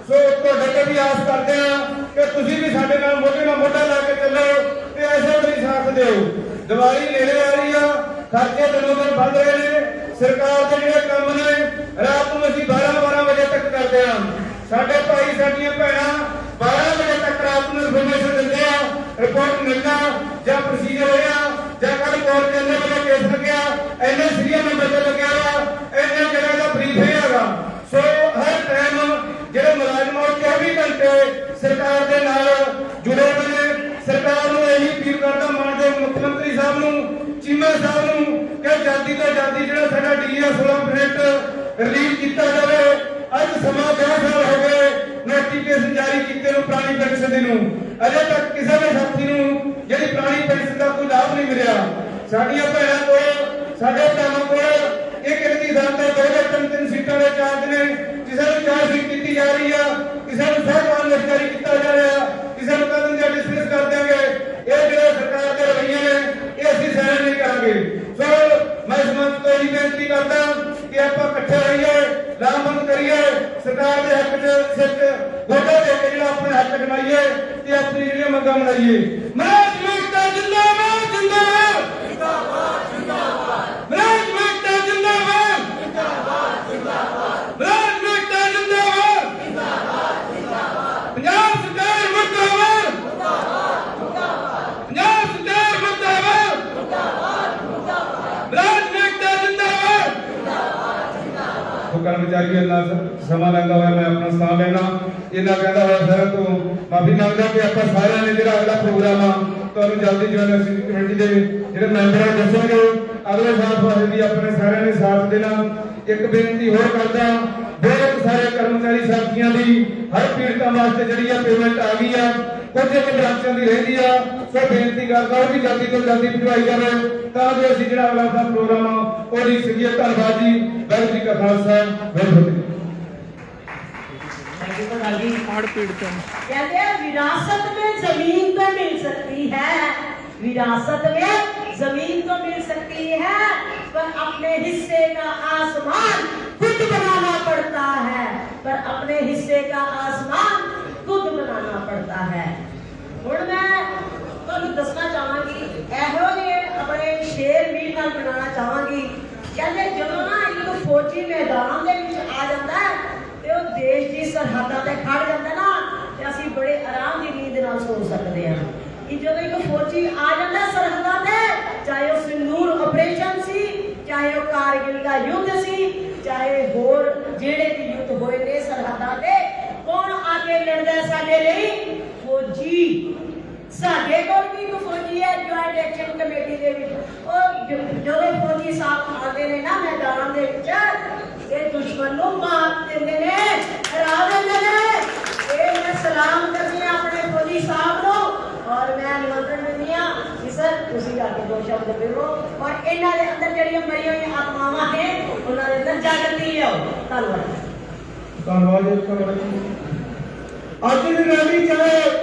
ਸੋ ਤੁਹਾਡੇ ਤੋਂ ਵੀ ਆਸ ਕਰਦੇ ਆ ਕਿ ਤੁਸੀਂ ਵੀ ਸਾਡੇ ਨਾਲ ਮੋਢੇ ਨਾਲ ਮੋਢਾ ਲਾ ਕੇ ਚੱਲੋ ਤੇ ਐਸਾ ਵੀ ਸਾਥ ਦਿਓ। ਦੀਵਾਲੀ ਨੇੜੇ ਆ ਰਹੀ ਆ, ਖਰਚੇ ਦਿਨੋਂ ਦਿਨ ਵੱਧ ਰਹੇ ਨੇ। ਸਰਕਾਰ ਦੇ ਜਿਹੜੇ ਕੰਮ ਨੇ, ਰਾਤ ਨੂੰ ਅਸੀਂ 12 12 ਵਜੇ ਤੱਕ ਕਰਦੇ ਆ। ਸਾਡੇ ਭਾਈ, ਸਾਡੀਆਂ ਭੈਣਾਂ 12 ਵਜੇ ਤੱਕ ਰਾਤ ਨੂੰ ਇਨਫੋਰਮੇਸ਼ਨ ਦਿੰਦੇ ਆ ਰਿਪੋਰਟ ਮਿਲਣਾ ਜਾਂ ਪ੍ਰੋਸੀਜਰ ਹੋਇਆ ਜਾਂ ਕੱਲ ਕੋਰਟ ਦੇ ਅੰਦਰ ਮੇਰਾ ਕੇਸ ਲੱਗਿਆ ਐਨੇ ਸੀਰੀਅਲ ਨੰਬਰ ਤੇ ਲੱਗਿਆ ਵਾ ਐਨੇ ਜਿਹੜਾ ਦਾ ਬਰੀਫ ਹੈਗਾ। ਸੋ ਹਰ ਟਾਈਮ ਜਿਹੜੇ ਮੁਲਾਜ਼ਮ ਆ 24 ਘੰਟੇ ਸਰਕਾਰ ਦੇ ਨਾਲ ਜੁੜੇ ਹੋਏ ਨੇ। ਸਰਕਾਰ ਨੂੰ ਇਹੀ ਅਪੀਲ ਕਰਦਾ ਮਾਨਯੋਗ ਮੁੱਖ ਮੰਤਰੀ ਸਾਹਿਬ ਨੂੰ, ਚੀਮਾ ਸਾਹਿਬ ਨੂੰ, ਕਿ ਜਲਦੀ ਤੋਂ ਜਲਦੀ ਜਿਹੜਾ ਸਾਡਾ ਡੀਏ 16% ਰਿਲੀਜ਼ ਕੀਤਾ ਜਾਵੇ। ਅੱਜ ਸਮਾਂ 2 ਸਾਲ ਹੋ ਗਏ। ਨੋਟੀਫਿਕੇਸ਼ਨ ਜਾਰੀ ਕੀਤੇ ਨੂੰ, ਪੁਰਾਣੀ ਪੈਨਸ਼ਨ ਦੇ ਨੂੰ। ਅਜੇ ਤੱਕ ਕਿਸੇ ਵੀ ਸਾਥੀ ਨੂੰ ਜਿਹੜੀ ਪੁਰਾਣੀ ਪੈਨਸ਼ਨ ਦਾ ਕੋਈ ਲਾਭ ਨਹੀਂ ਮਿਲਿਆ। ਸਾਡੀਆਂ ਭੈਣਾਂ ਕੋਲ, ਸਾਡੇ ਭਰਾਵਾਂ ਕੋਲ ਇੱਕ ਇੱਕ ਦੀ ਥਾਂ ਦੋ ਦੋ ਤਿੰਨ ਤਿੰਨ ਸੀਟਾਂ ਦੇ ਚਾਰਜ ਨੇ ਕਿਸੇ ਨੂੰ ਚਾਰ ਸੀਟ ਕੀਤੀ ਜਾ ਰਹੀ ਆ, ਕਿਸੇ ਨੂੰ ਸਹਿਕਾਨ ਲਸ਼ਕਰੀ ਕੀਤਾ ਮੰਗਾਂ ਮਨਾਈਏ ਮਹਾਰਾਜ ਮੇਕਤਾ ਜਿੰਦਾਬਾਦ ਜਿੰਦਾਬਾਦ ਜਿੰਦਾਬਾਦ ਜਿੰਦਾਬਾਦ ਮਹਾਰਾਜ ਮੇਕਤਾ ਜਿੰਦਾਬਾਦ ਜਿੰਦਾਬਾਦ ਜਿੰਦਾਬਾਦ ਮਹਾਰਾਜ ਮੇਕਤਾ ਜਿੰਦਾਬਾਦ ਜਿੰਦਾਬਾਦ ਜਿੰਦਾਬਾਦ ਪੰਜਾਬ ਸਰਕਾਰ ਮੁਰਦਾਬਾਦ ਮੁਰਦਾਬਾਦ ਮੁਰਦਾਬਾਦ ਪੰਜਾਬ ਸਰਕਾਰ ਮੁਰਦਾਬਾਦ ਮੁਰਦਾਬਾਦ ਮੁਰਦਾਬਾਦ ਮਹਾਰਾਜ ਮੇਕਤਾ ਜਿੰਦਾਬਾਦ ਉਹ ਕਰਮਚਾਰੀ ਇਹਨਾਂ ਸਮਾਂ ਲੈਂਦਾ ਹੋਇਆ ਮੈਂ ਆਪਣਾ ਸਥਾਨ ਲੈਣਾ ਇਹਨਾਂ ਕਹਿੰਦਾ ਹੋਇਆ ਸਾਰਿਆਂ ਤੋਂ ਮਾਫੀ ਮੰਗਦਾ ਕਿ ਆਪਾਂ ਸਾਰਿਆਂ ਨੇ ਜਿਹੜਾ ਅਗਲਾ ਪ੍ਰੋਗਰਾਮ ਆ। ਤੁਹਾਨੂੰ ਜਲਦੀ ਯੂਨੀਵਰਸਿਟੀ ਕਮੇਟੀ ਦੇ ਜਿਹੜੇ ਮੈਂਬਰ ਆ ਦੱਸਣਗੇ। ਅਗਲੇ ਸਾਲ ਵਾਸਤੇ ਵੀ ਆਪਣੇ ਸਾਰਿਆਂ ਨੇ ਸਾਥ ਦੇਣਾ। ਇੱਕ ਬੇਨਤੀ ਹੋਰ ਕਰਦਾ, ਬਹੁਤ ਸਾਰੇ ਕਰਮਚਾਰੀ ਸਾਥੀਆਂ ਦੀ ਹਰ ਪੀੜਤਾਂ ਵਾਸਤੇ ਜਿਹੜੀ ਆ ਪੇਮੈਂਟ ਆ ਗਈ ਆ, ਕੁਝ ਇੱਕ ਬ੍ਰਾਂਚਾਂ ਦੀ ਰਹਿੰਦੀ ਆ। ਸੋ ਬੇਨਤੀ ਕਰਦਾ, ਉਹ ਵੀ ਜਲਦੀ ਤੋਂ ਜਲਦੀ ਭਿਜਵਾਈ ਜਾਵੇ। ਤਾਂ ਜੋ ਅਸੀਂ ਜਿਹੜਾ ਅਗਲਾ ਦਾ ਪ੍ਰੋਗਰਾਮ ਆ, ਉਹਦੀ ਸਿੱਖਿਆ ਧੰਨਵਾਦ ਜੀ। ਵਾਹਿਗੁਰੂ ਜੀ ਕਾ ਖਾਲਸਾ, ਵਾਹਿਗੁਰੂ ਜੀ ਕੀ ਫਤਿਹ कहते हैं विरासत में जमीन तो मिल सकती है विरासत में जमीन तो मिल सकती है पर अपने हिस्से का आसमान खुद बनाना पड़ता है पर अपने हिस्से का आसमान खुद बनाना पड़ता है ਹੁਣ ਮੈਂ ਤੁਹਾਨੂੰ ਦੱਸਣਾ ਚਾਹਾਂਗੀ ਇਹੋ ਜਿਹੇ ਆਪਣੇ ਸ਼ੇਰ ਵੀ ਨਾਲ ਬਣਾਉਣਾ ਚਾਹਾਂਗੀ ਕਹਿੰਦੇ ਜਦੋਂ ਨਾ ਇੱਕ ਫੌਜੀ ਮੈਦਾਨ ਦੇ ਵਿੱਚ ਆ ਜਾਂਦਾ ਹੈ ਤੇ ਦੇਸ਼ ਦੀ ਸਰਹੱਦਾਂ ਤੇ ਖੜ ਜਾਂਦਾ ਨਾ, ਤੇ ਅਸੀਂ ਬੜੇ ਆਰਾਮ ਦੀ ਨੀਂਦ ਨਾਲ ਸੌ ਸਕਦੇ ਹਾਂ। ਕਿ ਜਦੋਂ ਇੱਕ ਫੌਜੀ ਆ ਜਾਂਦਾ ਸਰਹੱਦਾਂ ਤੇ, ਚਾਹੇ ਉਹ ਸਿੰਦੂਰ ਆਪਰੇਸ਼ਨ ਸੀ, ਚਾਹੇ ਉਹ ਕਾਰਗਿਲ ਦਾ ਯੁੱਧ ਸੀ, ਚਾਹੇ ਹੋਰ ਜਿਹੜੇ ਵੀ ਯੁੱਧ ਹੋਏ ਨੇ ਸਰਹੱਦਾਂ ਤੇ, ਕੌਣ ਆ ਕੇ ਲੜਦਾ ਸਾਡੇ ਲਈ? ਫੌਜੀ। ਸਾਡੇ ਕੋਲ ਵੀ ਇੱਕ ਫੌਜੀ ਹੈ ਜੁਆਇੰਟ ਐਕਸ਼ਨ ਕਮੇਟੀ ਦੇ ਵਿੱਚ ਉਹ ਜਦੋਂ ਫੌਜੀ ਸਾਹਿਬ ਆਉਂਦੇ ਨੇ ਨਾ ਮੈਦਾਨ ਦੇ ਵਿੱਚ ਇਹ ਦੁਸ਼ਮਣ ਨੂੰ ਮਾਰ ਦਿੰਦੇ ਨੇ। ਹਰਾ ਦਿੰਦੇ ਨੇ। ਇਹ ਮੈਂ ਸਲਾਮ ਕਰਦੀ ਹਾਂ ਆਪਣੇ ਫੌਜੀ ਸਾਹਿਬ ਨੂੰ। ਔਰ ਮੈਂ ਨਿਮੰਤਰਣ ਦਿੰਦੀ ਹਾਂ ਕਿ ਸਰ, ਤੁਸੀਂ ਜਾ ਕੇ ਦੋ ਸ਼ਬਦ ਬੋਲੋ ਔਰ ਇਹਨਾਂ ਦੇ ਅੰਦਰ ਜਿਹੜੀਆਂ ਮਰੀਆਂ ਹੋਈਆਂ ਆਤਮਾਵਾਂ ਨੇ, ਉਹਨਾਂ ਦੇ ਅੰਦਰ ਜਾਗਰਤੀ ਲਿਆਓ। ਧੰਨਵਾਦ। ਧੰਨਵਾਦ ਜੀ, ਧੰਨਵਾਦ ਅੱਜ ਦੀ ਰੈਲੀ ਚਾਹੇ